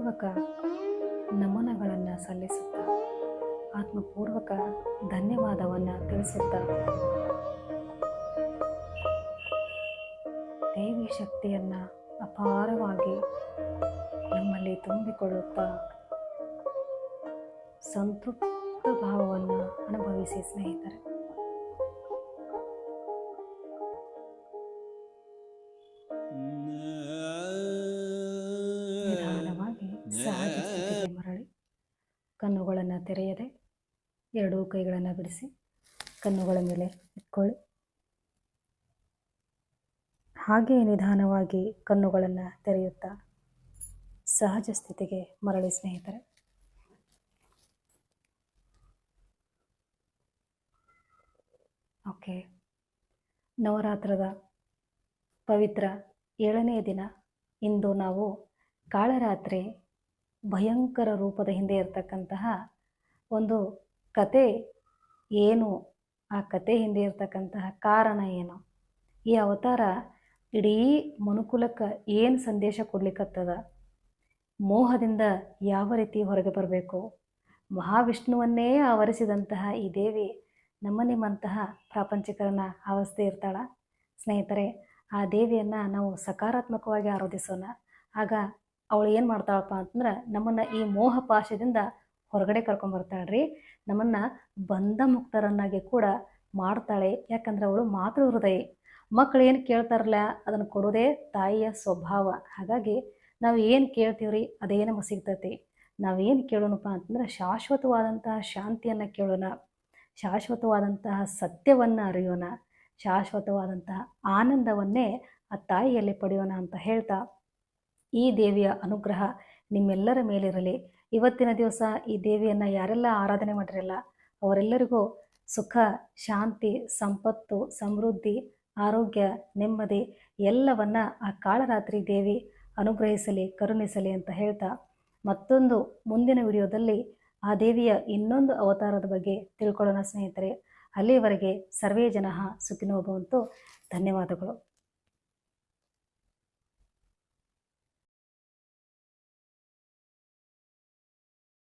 ಆತ್ಮಪೂರ್ವಕ ನಮನಗಳನ್ನು ಸಲ್ಲಿಸುತ್ತಾ, ಆತ್ಮಪೂರ್ವಕ ಧನ್ಯವಾದವನ್ನು ತಿಳಿಸುತ್ತಾ, ದೇವಿ ಶಕ್ತಿಯನ್ನು ಅಪಾರವಾಗಿ ನಮ್ಮಲ್ಲಿ ತುಂಬಿಕೊಳ್ಳುತ್ತಾ, ಸಂತೃಪ್ತ ಭಾವವನ್ನು ಅನುಭವಿಸಿ ಸ್ನೇಹಿತರೆ. ಬಿಡಿಸಿ ಕಣ್ಣುಗಳ ಮೇಲೆ ಇಟ್ಕೊಳ್ಳಿ. ಹಾಗೆ ನಿಧಾನವಾಗಿ ಕಣ್ಣುಗಳನ್ನು ತೆರೆಯುತ್ತಾ ಸಹಜ ಸ್ಥಿತಿಗೆ ಮರಳಿ ಸ್ನೇಹಿತರೆ. ಓಕೆ. ನವರಾತ್ರದ ಪವಿತ್ರ ಏಳನೇ ದಿನ. ಇಂದು ನಾವು ಕಾಳರಾತ್ರಿ ಭಯಂಕರ ರೂಪದ ಹಿಂದೆ ಇರತಕ್ಕಂತಹ ಒಂದು ಕತೆ ಏನು? ಆ ಕತೆ ಹಿಂದೆ ಇರತಕ್ಕಂತಹ ಕಾರಣ ಏನು? ಈ ಅವತಾರ ಇಡೀ ಮನುಕುಲಕ್ಕೆ ಏನು ಸಂದೇಶ ಕೊಡ್ಲಿಕ್ಕತ್ತದ ಮೋಹದಿಂದ ಯಾವ ರೀತಿ ಹೊರಗೆ ಬರಬೇಕು? ಮಹಾವಿಷ್ಣುವನ್ನೇ ಆವರಿಸಿದಂತಹ ಈ ದೇವಿ ನಮ್ಮ ನಿಮ್ಮಂತಹ ಪ್ರಾಪಂಚಿಕರನ್ನ ಅವಸ್ಥೆ ಇರ್ತಾಳ. ಸ್ನೇಹಿತರೆ, ಆ ದೇವಿಯನ್ನು ನಾವು ಸಕಾರಾತ್ಮಕವಾಗಿ ಆರಾಧಿಸೋಣ. ಆಗ ಅವಳು ಏನು ಮಾಡ್ತಾಳಪ್ಪ ಅಂತಂದ್ರೆ, ನಮ್ಮನ್ನು ಈ ಮೋಹ ಪಾಶದಿಂದ ಹೊರಗಡೆ ಕರ್ಕೊಂಬರ್ತಾಳ್ರಿ ನಮ್ಮನ್ನು ಬಂಧ ಮುಕ್ತರನ್ನಾಗಿ ಕೂಡ ಮಾಡ್ತಾಳೆ. ಯಾಕಂದ್ರೆ ಅವಳು ಮಾತೃ ಹೃದಯ. ಮಕ್ಕಳು ಏನು ಕೇಳ್ತಾರಲ್ಲ, ಅದನ್ನು ಕೊಡೋದೇ ತಾಯಿಯ ಸ್ವಭಾವ. ಹಾಗಾಗಿ ನಾವು ಏನು ಕೇಳ್ತೀವ್ರಿ, ಅದೇ ನಮಗೆ ಸಿಗ್ತೈತಿ. ನಾವೇನು ಕೇಳೋಣಪ್ಪ ಅಂತಂದ್ರೆ, ಶಾಶ್ವತವಾದಂತಹ ಶಾಂತಿಯನ್ನು ಕೇಳೋಣ. ಶಾಶ್ವತವಾದಂತಹ ಸತ್ಯವನ್ನು ಅರಿಯೋಣ. ಶಾಶ್ವತವಾದಂತಹ ಆನಂದವನ್ನೇ ಆ ತಾಯಿಯಲ್ಲಿ ಪಡೆಯೋಣ ಅಂತ ಹೇಳ್ತಾ ಈ ದೇವಿಯ ಅನುಗ್ರಹ ನಿಮ್ಮೆಲ್ಲರ ಮೇಲಿರಲಿ. ಇವತ್ತಿನ ದಿವಸ ಈ ದೇವಿಯನ್ನು ಯಾರೆಲ್ಲ ಆರಾಧನೆ ಮಾಡಿರಲ್ಲ, ಅವರೆಲ್ಲರಿಗೂ ಸುಖ, ಶಾಂತಿ, ಸಂಪತ್ತು, ಸಮೃದ್ಧಿ, ಆರೋಗ್ಯ, ನೆಮ್ಮದಿ ಎಲ್ಲವನ್ನ ಆ ಕಾಳರಾತ್ರಿ ದೇವಿ ಅನುಗ್ರಹಿಸಲಿ, ಕರುಣಿಸಲಿ ಅಂತ ಹೇಳ್ತಾ ಮತ್ತೊಂದು ಮುಂದಿನ ವಿಡಿಯೋದಲ್ಲಿ ಆ ದೇವಿಯ ಇನ್ನೊಂದು ಅವತಾರದ ಬಗ್ಗೆ ತಿಳ್ಕೊಳ್ಳೋಣ ಸ್ನೇಹಿತರೆ. ಅಲ್ಲಿಯವರೆಗೆ ಸರ್ವೇ ಜನ ಸುಖಿನೋಭವಂತು ಧನ್ಯವಾದಗಳು.